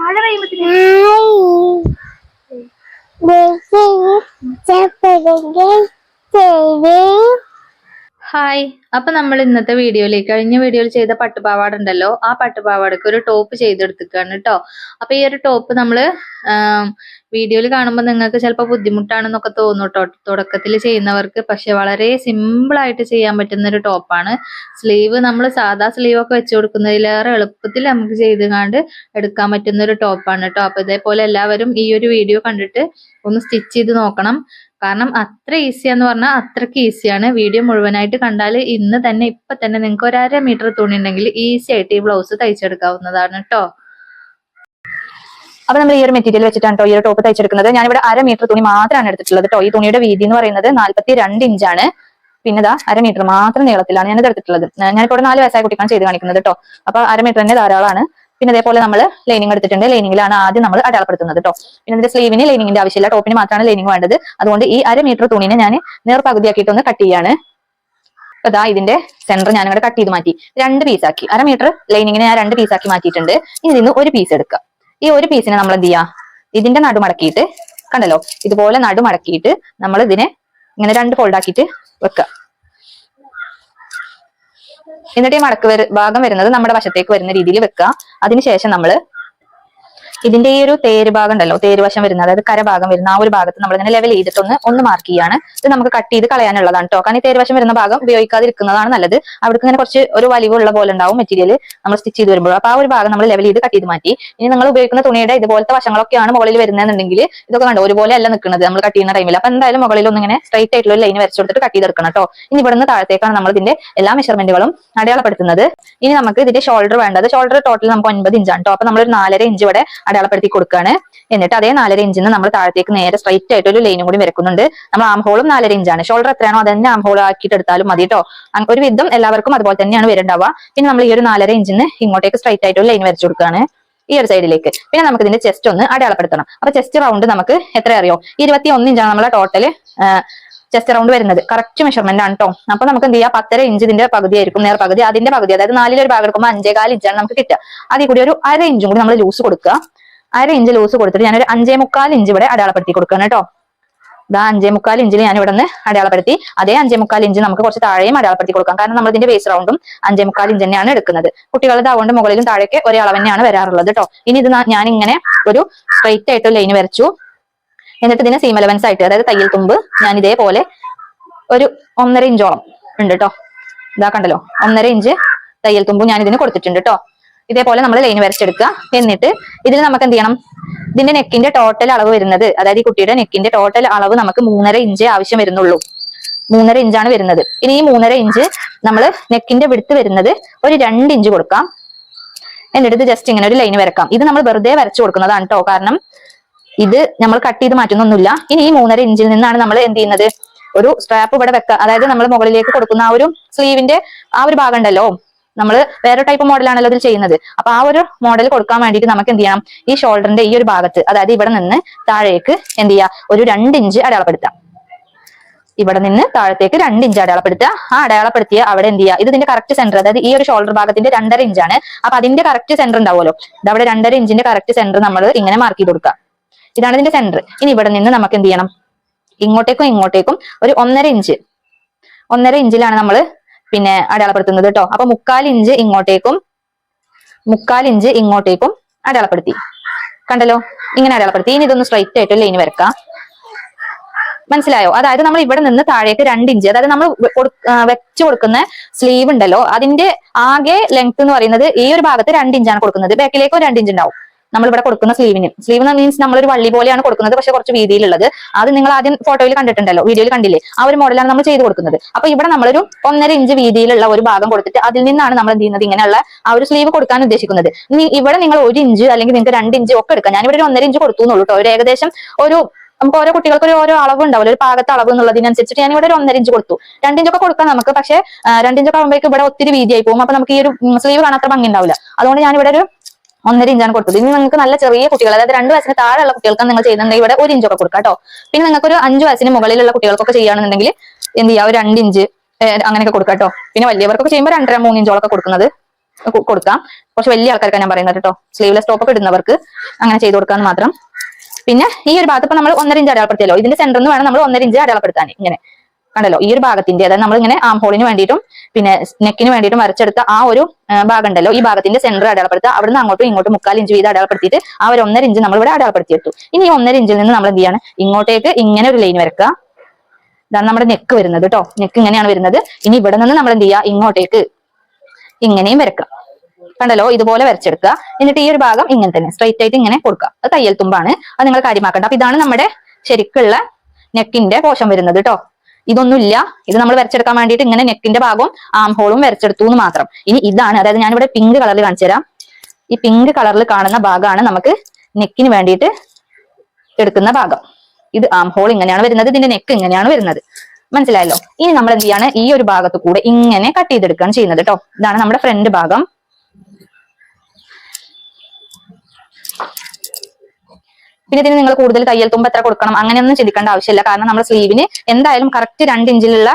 മഴ പെയ്യുമ്പോ ഹായ്. അപ്പൊ നമ്മൾ ഇന്നത്തെ വീഡിയോയിൽ കഴിഞ്ഞ വീഡിയോയിൽ ചെയ്ത പട്ടുപാവാട ഉണ്ടല്ലോ. ആ പട്ടുപാവാടക്ക് ഒരു ടോപ്പ് ചെയ്തെടുത്തിക്കാണ് കേട്ടോ അപ്പൊ ഈ ഒരു ടോപ്പ് നമ്മൾ വീഡിയോയിൽ കാണുമ്പോൾ നിങ്ങൾക്ക് ചിലപ്പോൾ ബുദ്ധിമുട്ടാണെന്നൊക്കെ തോന്നും കേട്ടോ തുടക്കത്തിൽ ചെയ്യുന്നവർക്ക്. പക്ഷെ വളരെ സിമ്പിൾ ആയിട്ട് ചെയ്യാൻ പറ്റുന്ന ഒരു ടോപ്പാണ്. സ്ലീവ് നമ്മൾ സാധാ സ്ലീവ് ഒക്കെ വെച്ച് കൊടുക്കുന്നതിലേറെ എളുപ്പത്തിൽ നമുക്ക് ചെയ്ത് കണ്ട് എടുക്കാൻ പറ്റുന്ന ഒരു ടോപ്പാണ് കേട്ടോ അപ്പൊ ഇതേപോലെ എല്ലാവരും ഈ ഒരു വീഡിയോ കണ്ടിട്ട് ഒന്ന് സ്റ്റിച്ച് ചെയ്ത് നോക്കണം. കാരണം അത്ര ഈസിയാന്ന് പറഞ്ഞാൽ അത്രയ്ക്ക് ഈസിയാണ്. വീഡിയോ മുഴുവനായിട്ട് കണ്ടാൽ ഇന്ന് തന്നെ ഇപ്പൊ തന്നെ നിങ്ങൾക്ക് ഒരു മീറ്റർ തുണി ഉണ്ടെങ്കിൽ ഈസി ആയിട്ട് ഈ ബ്ലൗസ് തയ്ച്ചെടുക്കാവുന്നതാണ് കേട്ടോ അപ്പൊ നമ്മൾ ഈ ഒരു മെറ്റീരിയൽ വെച്ചിട്ടാണ് കേട്ടോ ഈ ഒരു ടോപ്പ് തയ്ച്ചെടുക്കുന്നത്. ഞാനിവിടെ അര മീറ്റർ തുണി മാത്രമാണ് എടുത്തിട്ടുള്ളത് കേട്ടോ ഈ തുണിയുടെ വീതി എന്ന് പറയുന്നത് നാല്പത്തി രണ്ട് ഇഞ്ചാണ് പിന്നെ ഇതാ അര മീറ്റർ മാത്രം നീളത്തിലാണ് ഞാനിത് എടുത്തിട്ടുള്ളത്. ഞാനിപ്പോൾ നാല് വയസ്സായ കുട്ടിക്കാണ് ചെയ്ത് കാണിക്കുന്നത് കേട്ടോ അപ്പൊ അര മീറ്റർ തന്നെ ധാരാളമാണ്. പിന്നെ അതേപോലെ നമ്മൾ ലൈനിങ് എടുത്തിട്ടുണ്ട്. ലൈനിങ്ങിലാണ് ആദ്യം നമ്മൾ അടയാളപ്പെടുത്തുന്നത് കേട്ടോ പിന്നെ ഇതിന്റെ സ്ലീവിന് ലൈനിങ്ങിന്റെ ആവശ്യമില്ല. ടോപ്പിന് മാത്രമാണ് ലൈനിങ് വേണ്ടത്. അതുകൊണ്ട് ഈ അര മീറ്റർ തുണിനെ ഞാൻ നേർ പകുതിയാക്കിയിട്ട് ഒന്ന് കട്ട് ചെയ്യാണ് അതാ ഇതിന്റെ സെന്റർ ഞാൻ ഇവിടെ കട്ട് ചെയ്ത് മാറ്റി. രണ്ട് പീസാക്കി അര മീറ്റർ ലൈനിങ്ങിനെ ഞാൻ രണ്ട് പീസാക്കി മാറ്റിയിട്ടുണ്ട്. ഇനി ഇതിന്ന് ഒരു പീസ് എടുക്കുക ഈ ഒരു പീസിനെ നമ്മൾ എന്ത് ചെയ്യാ? ഇതിന്റെ നടു മടക്കിയിട്ട് കണ്ടല്ലോ? ഇതുപോലെ നടു മടക്കിയിട്ട് നമ്മൾ ഇതിനെ ഇങ്ങനെ രണ്ട് ഫോൾഡ് ആക്കിയിട്ട് വെക്കുക എന്നിട്ട് ഈ മടക്ക് ഭാഗം വരുന്നത് നമ്മുടെ വശത്തേക്ക് വരുന്ന രീതിയിൽ വെക്കുക അതിനുശേഷം നമ്മൾ ഇതിന്റെ ഈ ഒരു തേര് ഭാഗം ഉണ്ടല്ലോ തേര് വശം വരുന്ന അതായത് കരഭാഗം വരുന്ന ആ ഒരു ഭാഗത്ത് നമ്മൾ ഇങ്ങനെ ലെവൽ ചെയ്തിട്ട് ഒന്ന് മാർക്ക് ചെയ്യാണ് ഇത് നമുക്ക് കട്ട് ചെയ്ത് കളയാനുള്ളതാണ് കേട്ടോ കാരണം ഈ തേര് വശം വരുന്ന ഭാഗം ഉപയോഗിക്കാതിരിക്കുന്നതാണ് നല്ലത്. അവിടേക്ക് ഇങ്ങനെ കുറച്ച് ഒരു വലിവുള്ള പോലെ ഉണ്ടാവും മെറ്റീരിയൽ നമ്മൾ സ്റ്റിച്ച് ചെയ്ത് വരുമ്പോൾ. അപ്പൊ ആ ഒരു ഭാഗം നമ്മൾ ലെവൽ ചെയ്ത് കട്ട് ചെയ്ത് മാറ്റി. ഇനി നിങ്ങൾ ഉപയോഗിക്കുന്ന തുണിയുടെ ഇതുപോലത്തെ വശങ്ങളൊക്കെയാണ് മുകളിൽ വരുന്നതെന്നുണ്ടെങ്കിൽ ഇതൊക്കെ കണ്ടോ ഒരുപോലെ അല്ല നിൽക്കുന്നത് നമ്മൾ കട്ട് ചെയ്യുന്ന ടൈമിൽ അപ്പൊ എന്തായാലും മുകളിൽ ഒന്ന് ഇങ്ങനെ സ്ട്രൈറ്റ് ആയിട്ടുള്ള ലൈൻ വരച്ചു കൊടുത്തിട്ട് കട്ട് ചെയ്തെടുക്കണം കേട്ടോ ഇനി ഇവിടുന്ന് താഴത്തേക്കാണ് നമ്മൾ ഇതിന്റെ എല്ലാ മെഷർമെന്റുകളും അടയാളപ്പെടുത്തുന്നത്. ഇനി നമുക്ക് ഇതിന്റെ ഷോൾഡർ വേണ്ടത് ഷോൾഡർ ടോട്ടൽ നമുക്ക് ഒൻപത് ഇഞ്ചാണ് കേട്ടോ അപ്പൊ നമ്മൾ ഒരു നാലര ഇഞ്ച് ഇവിടെ അടയാളപ്പെടുത്തി കൊടുക്കുകയാണ് എന്നിട്ട് അതേ നാലര ഇഞ്ചിന് നമ്മൾ താഴത്തേക്ക് നേരെ സ്ട്രൈറ്റ് ആയിട്ട് ഒരു ലൈനും കൂടി വരക്കുന്നുണ്ട്. നമ്മൾ ആം ഹോളും നാലര ഇഞ്ചാണ് ഷോൾഡർ എത്രയാണോ അതന്നെ ആം ഹോൾ ആക്കിയിട്ട് എടുത്താലും മതി കേട്ടോ ഒരു വിധം എല്ലാവർക്കും അതുപോലെ തന്നെയാണ് വരണ്ടാവുക. പിന്നെ നമ്മൾ ഈ ഒരു നാലര ഇഞ്ചിന് ഇങ്ങോട്ടേക്ക് സ്ട്രൈറ്റ് ആയിട്ട് ഒരു ലൈൻ വരച്ചു കൊടുക്കുകയാണ് ഈ ഒരു സൈഡിലേക്ക് പിന്നെ നമുക്ക് ഇതിന്റെ ചെസ്റ്റ് ഒന്ന് അടയാളപ്പെടുത്തണം. അപ്പൊ ചെസ്റ്റ് റൗണ്ട് നമുക്ക് എത്ര അറിയോ? ഇരുപത്തി ഒന്ന് ഇഞ്ചാണ് നമ്മളെ ടോട്ടൽ ചെസ്റ്റ് റൗണ്ട് വരുന്നത്. കറക്റ്റ് മെഷർമെന്റ് ആണ് കേട്ടോ അപ്പൊ നമുക്ക് എന്ത് ചെയ്യാം? പത്തര ഇഞ്ച് ഇതിന്റെ പകുതി ആയിരിക്കും. നേർ പകുതി. അതിന്റെ പകുതി അതായത് നാലിലൊരു ഭാഗം എടുക്കുമ്പോൾ അഞ്ചേകാൽ ഇഞ്ചാണ് നമുക്ക് കിട്ടുക. അതിൽ കൂടി ഒരു അര ഇഞ്ചും കൂടി നമ്മൾ ലൂസ് കൊടുക്കുക. അര ഇഞ്ച് ലൂസ് കൊടുത്തിട്ട് ഞാനൊരു അഞ്ചേ മുക്കാൽ ഇഞ്ച് ഇവിടെ അടയാളപ്പെടുത്തി കൊടുക്കുകയാണ് കേട്ടോ. ഇതാ അഞ്ചേ മുക്കാൽ ഇഞ്ചിൽ ഞാൻ ഇവിടെ നിന്ന് അടയാളപ്പെടുത്തി. അതേ അഞ്ചേ മുക്കാൽ ഇഞ്ച് നമുക്ക് കുറച്ച് താഴെയും അടയാളപ്പെടുത്തി കൊടുക്കാം. കാരണം നമ്മൾ ഇതിന്റെ ബേസ് റൗണ്ടും അഞ്ചേ മുക്കാൽ ഇഞ്ച് തന്നെയാണ് എടുക്കുന്നത്. കുട്ടികളുടെ അതുകൊണ്ട് മുകളിലും താഴേക്ക് ഒരേ അളവ് തന്നെയാണ് വരാറുള്ളത് കേട്ടോ. ഇനി ഇത് ഞാൻ ഇങ്ങനെ ഒരു സ്ട്രൈറ്റ് ആയിട്ട് ലൈൻ വരച്ചു. എന്നിട്ട് ഇതിനെ സീം അലവൻസ് ആയിട്ട് അതായത് തയ്യൽ തുമ്പ് ഞാൻ ഇതേപോലെ ഒരു ഒന്നര ഇഞ്ചോളം ഉണ്ട് കേട്ടോ. ഇതാ കണ്ടല്ലോ ഒന്നര ഇഞ്ച് തയ്യൽ തുമ്പ് ഞാൻ ഇതിന് കൊടുത്തിട്ടുണ്ട് കേട്ടോ. ഇതേപോലെ നമ്മൾ ലൈൻ വരച്ചെടുക്കുക എന്നിട്ട് ഇതിൽ നമുക്ക് എന്ത് ചെയ്യണം? ഇതിന്റെ നെക്കിന്റെ ടോട്ടൽ അളവ് വരുന്നത് അതായത് ഈ കുട്ടിയുടെ നെക്കിന്റെ ടോട്ടൽ അളവ് നമുക്ക് മൂന്നര ഇഞ്ച് ആവശ്യം വരുന്നുള്ളൂ. മൂന്നര ഇഞ്ചാണ് വരുന്നത്. ഇനി ഈ മൂന്നര ഇഞ്ച് നമ്മൾ നെക്കിന്റെ വിടുത്ത് വരുന്നത് ഒരു രണ്ട് ഇഞ്ച് കൊടുക്കാം. എന്നിട്ട് ജസ്റ്റ് ഇങ്ങനെ ഒരു ലൈൻ വരക്കാം. ഇത് നമ്മൾ വെറുതെ വരച്ചു കൊടുക്കുന്നതാണ് കേട്ടോ കാരണം ഇത് നമ്മൾ കട്ട് ചെയ്ത് മാറ്റുന്നൊന്നുമില്ല. ഇനി ഈ മൂന്നര ഇഞ്ചിൽ നിന്നാണ് നമ്മൾ എന്ത് ചെയ്യുന്നത്? ഒരു സ്ട്രാപ്പ് ഇവിടെ വെക്കുക അതായത് നമ്മൾ മുകളിലേക്ക് കൊടുക്കുന്ന ആ ഒരു സ്ലീവിന്റെ ആ ഒരു ഭാഗം ഉണ്ടല്ലോ. നമ്മൾ വേറെ ടൈപ്പ് മോഡലാണല്ലോ അതിൽ ചെയ്യുന്നത്. അപ്പൊ ആ ഒരു മോഡൽ കൊടുക്കാൻ വേണ്ടിയിട്ട് നമുക്ക് എന്ത് ചെയ്യണം? ഈ ഷോൾഡറിന്റെ ഈ ഒരു ഭാഗത്ത് അതായത് ഇവിടെ നിന്ന് താഴേക്ക് എന്ത് ചെയ്യാം ഒരു രണ്ട് ഇഞ്ച് അടയാളപ്പെടുത്താം ഇവിടെ നിന്ന് താഴത്തേക്ക് രണ്ട് ഇഞ്ച് അടയാളപ്പെടുത്തുക. ആ അടയാളപ്പെടുത്തിയ അവിടെ എന്ത് ചെയ്യുക? ഇത് ഇതിന്റെ കറക്റ്റ് സെന്റർ അതായത് ഈ ഒരു ഷോൾഡർ ഭാഗത്തിന്റെ രണ്ടര ഇഞ്ചാണ് അപ്പൊ അതിന്റെ കറക്റ്റ് സെന്റർ ഉണ്ടാവുമല്ലോ. ഇത് അവിടെ രണ്ടര ഇഞ്ചിന്റെ കറക്റ്റ് സെന്റർ നമ്മൾ ഇങ്ങനെ മാർക്ക് ചെയ്ത് കൊടുക്കുക. ഇതാണ് ഇതിന്റെ സെന്റർ ഇനി ഇവിടെ നിന്ന് നമുക്ക് എന്ത് ചെയ്യണം? ഇങ്ങോട്ടേക്കും ഇങ്ങോട്ടേക്കും ഒരു ഒന്നര ഇഞ്ച് ഒന്നര ഇഞ്ചിലാണ് നമ്മൾ പിന്നെ അടയാളപ്പെടുത്തുന്നത് കേട്ടോ അപ്പൊ മുക്കാൽ ഇഞ്ച് ഇങ്ങോട്ടേക്കും മുക്കാൽ ഇഞ്ച് ഇങ്ങോട്ടേക്കും അടയാളപ്പെടുത്തി. കണ്ടല്ലോ? ഇങ്ങനെ അടയാളപ്പെടുത്തി. ഇനി ഇതൊന്ന് സ്ട്രൈറ്റ് ആയിട്ട് ലൈൻ വരക്കാം മനസ്സിലായോ? അതായത് നമ്മൾ ഇവിടെ നിന്ന് താഴേക്ക് രണ്ട് ഇഞ്ച് അതായത് നമ്മൾ വെച്ചു കൊടുക്കുന്ന സ്ലീവ് ഉണ്ടല്ലോ അതിന്റെ ആകെ ലെങ്ത് എന്ന് പറയുന്നത് ഈ ഒരു ഭാഗത്ത് രണ്ട് ഇഞ്ചാണ് കൊടുക്കുന്നത്. ബാക്കിലേക്കും രണ്ട് ഇഞ്ച് ഉണ്ടാവും. നമ്മൾ ഇവിടെ കൊടുക്കുന്ന സ്ലീവിന് സ്ലീവ് മീൻസ് നമ്മളൊരു വള്ളി പോലെയാണ് കൊടുക്കുന്നത് പക്ഷെ കുറച്ച് വീതിയിലുള്ളത്. അത് നിങ്ങൾ ആദ്യം ഫോട്ടോയിൽ കണ്ടിട്ടുണ്ടല്ലോ വീഡിയോയിൽ കണ്ടില്ലേ? ആ ഒരു മോഡലാണ് നമ്മൾ ചെയ്ത് കൊടുക്കുന്നത്. അപ്പൊ ഇവിടെ നമ്മളൊരു ഒന്നര ഇഞ്ച് വീതിയിലുള്ള ഒരു ഭാഗം കൊടുത്തിട്ട് അതിൽ നിന്നാണ് നമ്മൾ എന്ത് ചെയ്യുന്നത്? ഇങ്ങനെയുള്ള ആ ഒരു സ്ലീവ് കൊടുക്കാൻ ഉദ്ദേശിക്കുന്നത്. ഇവിടെ നിങ്ങൾ ഒരു ഇഞ്ച് അല്ലെങ്കിൽ നിങ്ങൾക്ക് രണ്ട് ഇഞ്ച് ഒക്കെ എടുക്കാം. ഞാനിവിടെ ഒരു ഒന്നര ഇഞ്ച് കൊടുത്തു എന്നുള്ളൂ കേട്ടോ ഒരു ഏകദേശം ഒരു നമുക്ക് ഓരോ കുട്ടികൾക്ക് ഒരു ഓരോ അളവ് ഉണ്ടാവില്ല ഒരു പാകത്തെ അളവ് എന്നുള്ളതിനനുസരിച്ചിട്ട് ഞാൻ ഇവിടെ ഒരു ഒന്നര ഇഞ്ച് കൊടുത്തു. രണ്ടിഞ്ചൊക്കെ കൊടുക്കാം നമുക്ക് പക്ഷേ രണ്ടിഞ്ചൊക്കെ ആകുമ്പോഴേക്കും ഇവിടെ ഒത്തിരി വീതിയായി പോകും. അപ്പൊ നമുക്ക് ഈ ഒരു സ്ലീവ് കാണാത്ത ഭംഗി ഉണ്ടാവില്ല. അതുകൊണ്ട് ഞാൻ ഇവിടെ ഒരു ഒന്നര ഇഞ്ചാണ് കൊടുത്തത്. ഇനി നിങ്ങൾക്ക് നല്ല ചെറിയ കുട്ടികൾ അതായത് രണ്ട് വയസ്സിന് താഴെയുള്ള കുട്ടികൾക്ക് നിങ്ങൾ ചെയ്യുന്നുണ്ടെങ്കിൽ ഇവിടെ ഒരു ഇഞ്ചൊക്കെ കൊടുക്കാം കേട്ടോ. പിന്നെ നിങ്ങൾക്ക് ഒരു അഞ്ച് വയസ്സിന് മുകളിലുള്ള കുട്ടികൾക്കൊക്കെ ചെയ്യുകയാണെന്നുണ്ടെങ്കിൽ എന്ത് ചെയ്യുക ഒരു രണ്ട് ഇഞ്ച് അങ്ങനെയൊക്കെ കൊടുക്കാം കേട്ടോ. പിന്നെ വലിയവർക്കൊക്കെ ചെയ്യുമ്പോൾ രണ്ടര മൂന്ന് ഇഞ്ചോളൊക്കെ കൊടുക്കുന്നത് കൊടുക്കാം. കുറച്ച് വലിയ ആൾക്കാർക്ക് ഞാൻ പറയുന്നത് കേട്ടോ. സ്ലീവ്ലെസ് ടോപ്പ് ഒക്കെ ഇടുന്നവർക്ക് അങ്ങനെ ചെയ്ത് കൊടുക്കാന്ന് മാത്രം. പിന്നെ ഈ ഒരു ഭാഗത്ത് ഇപ്പൊ നമ്മൾ ഒന്നര ഇഞ്ച് അടയാളപ്പെടുത്തിയല്ലോ. ഇതിന്റെ സെന്ററിൽ നിന്ന് വേണം നമ്മൾ ഒന്നര ഇഞ്ച് അടയാളപ്പെടുത്താൻ. ഇങ്ങനെ. കണ്ടല്ലോ? ഈ ഒരു ഭാഗത്തിന്റെ അതായത് നമ്മൾ ഇങ്ങനെ ആം ഹോളിന് വേണ്ടിയിട്ടും പിന്നെ നെക്കിന് വേണ്ടിയിട്ടും വരച്ചെടുത്ത ആ ഒരു ഭാഗം ഉണ്ടല്ലോ ഈ ഭാഗത്തിന്റെ സെന്റർ അടയാളപ്പെടുത്തുക. അവിടുന്ന് അങ്ങോട്ടും ഇങ്ങോട്ടും മുക്കാൽ ഇഞ്ച് വീതം അടയാളപ്പെടുത്തിയിട്ട് ആ ഒരു ഒന്നര ഇഞ്ച് നമ്മൾ ഇവിടെ അടയാളപ്പെടുത്തിയെടുത്തു ഇനി ഈ ഒന്നര ഇഞ്ചിൽ നിന്ന് നമ്മൾ എന്ത് ചെയ്യാണ്? ഇങ്ങോട്ടേക്ക് ഇങ്ങനെ ഒരു ലൈൻ വരക്കുക. ഇതാണ് നമ്മുടെ നെക്ക് വരുന്നത് കേട്ടോ നെക്ക് ഇങ്ങനെയാണ് വരുന്നത്. ഇനി ഇവിടെ നിന്ന് നമ്മൾ എന്ത് ചെയ്യുക? ഇങ്ങോട്ടേക്ക് ഇങ്ങനെയും വരക്കുക. കണ്ടല്ലോ? ഇതുപോലെ വരച്ചെടുക്കുക. എന്നിട്ട് ഈ ഒരു ഭാഗം ഇങ്ങനെ തന്നെ സ്ട്രൈറ്റ് ആയിട്ട് ഇങ്ങനെ കൊടുക്കുക. അത് തയ്യൽ തുമ്പാണ്. അത് നിങ്ങൾ കാര്യമാക്കണ്ട. അപ്പൊ ഇതാണ് നമ്മുടെ ശരിക്കുള്ള നെക്കിന്റെ പോഷം വരുന്നത് കേട്ടോ ഇതൊന്നുമില്ല. ഇത് നമ്മൾ വരച്ചെടുക്കാൻ വേണ്ടിയിട്ട് ഇങ്ങനെ നെക്കിന്റെ ഭാഗവും ആം ഹോളും വരച്ചെടുത്തു എന്ന് മാത്രം. ഇനി ഇതാണ് അതായത് ഞാനിവിടെ പിങ്ക് കളറിൽ കാണിച്ചു തരാം. ഈ പിങ്ക് കളറിൽ കാണുന്ന ഭാഗമാണ് നമുക്ക് നെക്കിന് വേണ്ടിയിട്ട് എടുക്കുന്ന ഭാഗം. ഇത് ആം ഹോൾ ഇങ്ങനെയാണ് വരുന്നത് ഇതിന്റെ നെക്ക് ഇങ്ങനെയാണ് വരുന്നത്. മനസ്സിലായല്ലോ? ഇനി നമ്മൾ എന്ത് ചെയ്യാണ്? ഈ ഒരു ഭാഗത്ത് കൂടെ ഇങ്ങനെ കട്ട് ചെയ്തെടുക്കുകയാണ് ചെയ്യുന്നത് കേട്ടോ ഇതാണ് നമ്മുടെ ഫ്രണ്ട് ഭാഗം. പിന്നെ ഇതിന് നിങ്ങൾ കൂടുതൽ തയ്യൽ തുമ്പ് എത്ര കൊടുക്കണം അങ്ങനെയൊന്നും ചിന്തിക്കേണ്ട ആവശ്യമില്ല. കാരണം നമ്മുടെ സ്ലീവിന് എന്തായാലും കറക്റ്റ് രണ്ട് ഇഞ്ചിലുള്ള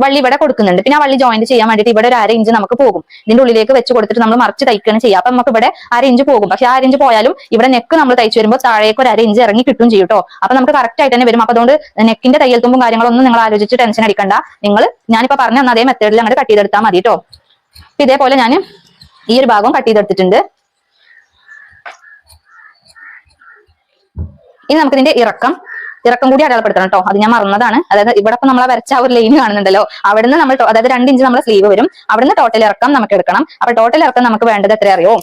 വള്ളി ഇവിടെ കൊടുക്കുന്നുണ്ട്. പിന്നെ ആ വള്ളി ജോയിന്റ് ചെയ്യാൻ വേണ്ടിയിട്ട് ഇവിടെ ഒരു അര ഇഞ്ച് നമുക്ക് പോകും. ഇതിന്റെ ഉള്ളിലേക്ക് വെച്ച് കൊടുത്തിട്ട് നമ്മൾ മറിച്ച് തയ്ക്കുകയാണ് ചെയ്യുക. അപ്പൊ നമുക്ക് ഇവിടെ അര ഇഞ്ച് പോകും. പക്ഷെ ആ ഇഞ്ച് പോയാലും ഇവിടെ നെക്ക് നമ്മൾ തയ്ച്ചു വരുമ്പോൾ താഴേക്ക് ഒരു അര ഇഞ്ച് ഇറങ്ങി കിട്ടും ചെയ്യും കേട്ടോ അപ്പൊ നമുക്ക് കറക്റ്റ് ആയിട്ട് തന്നെ വരും. അപ്പൊ അതുകൊണ്ട് നെക്കിന്റെ തയ്യൽ തുമ്പും കാര്യങ്ങളൊന്നും നിങ്ങൾ ആലോചിച്ച് ടെൻഷൻ അടിക്കണ്ട. നിങ്ങൾ ഞാനിപ്പോ പറഞ്ഞ അതേ മെത്തേഡിൽ അങ്ങോട്ട് കട്ട് ചെയ്തെടുത്താൽ മതി കേട്ടോ ഇതേപോലെ ഞാൻ ഈ ഒരു ഭാഗം കട്ട് ചെയ്തെടുത്തിട്ടുണ്ട്. ഇനി നമുക്ക് ഇതിന്റെ ഇറക്കം ഇറക്കം കൂടി അടയാളപ്പെടുത്തണം കേട്ടോ അത് ഞാൻ മറന്നതാണ്. അതായത് ഇവിടെ നമ്മൾ വരച്ച ആ ഒരു ലൈൻ കാണുന്നുണ്ടല്ലോ. അവിടുന്ന് നമ്മൾ അതായത് രണ്ട് ഇഞ്ച് നമ്മുടെ സ്ലീവ് വരും. അവിടുന്ന് ടോട്ടൽ ഇറക്കം നമുക്ക് എടുക്കണം. അപ്പൊ ടോട്ടൽ ഇറക്കം നമുക്ക് വേണ്ടത് എത്ര അറിയോ?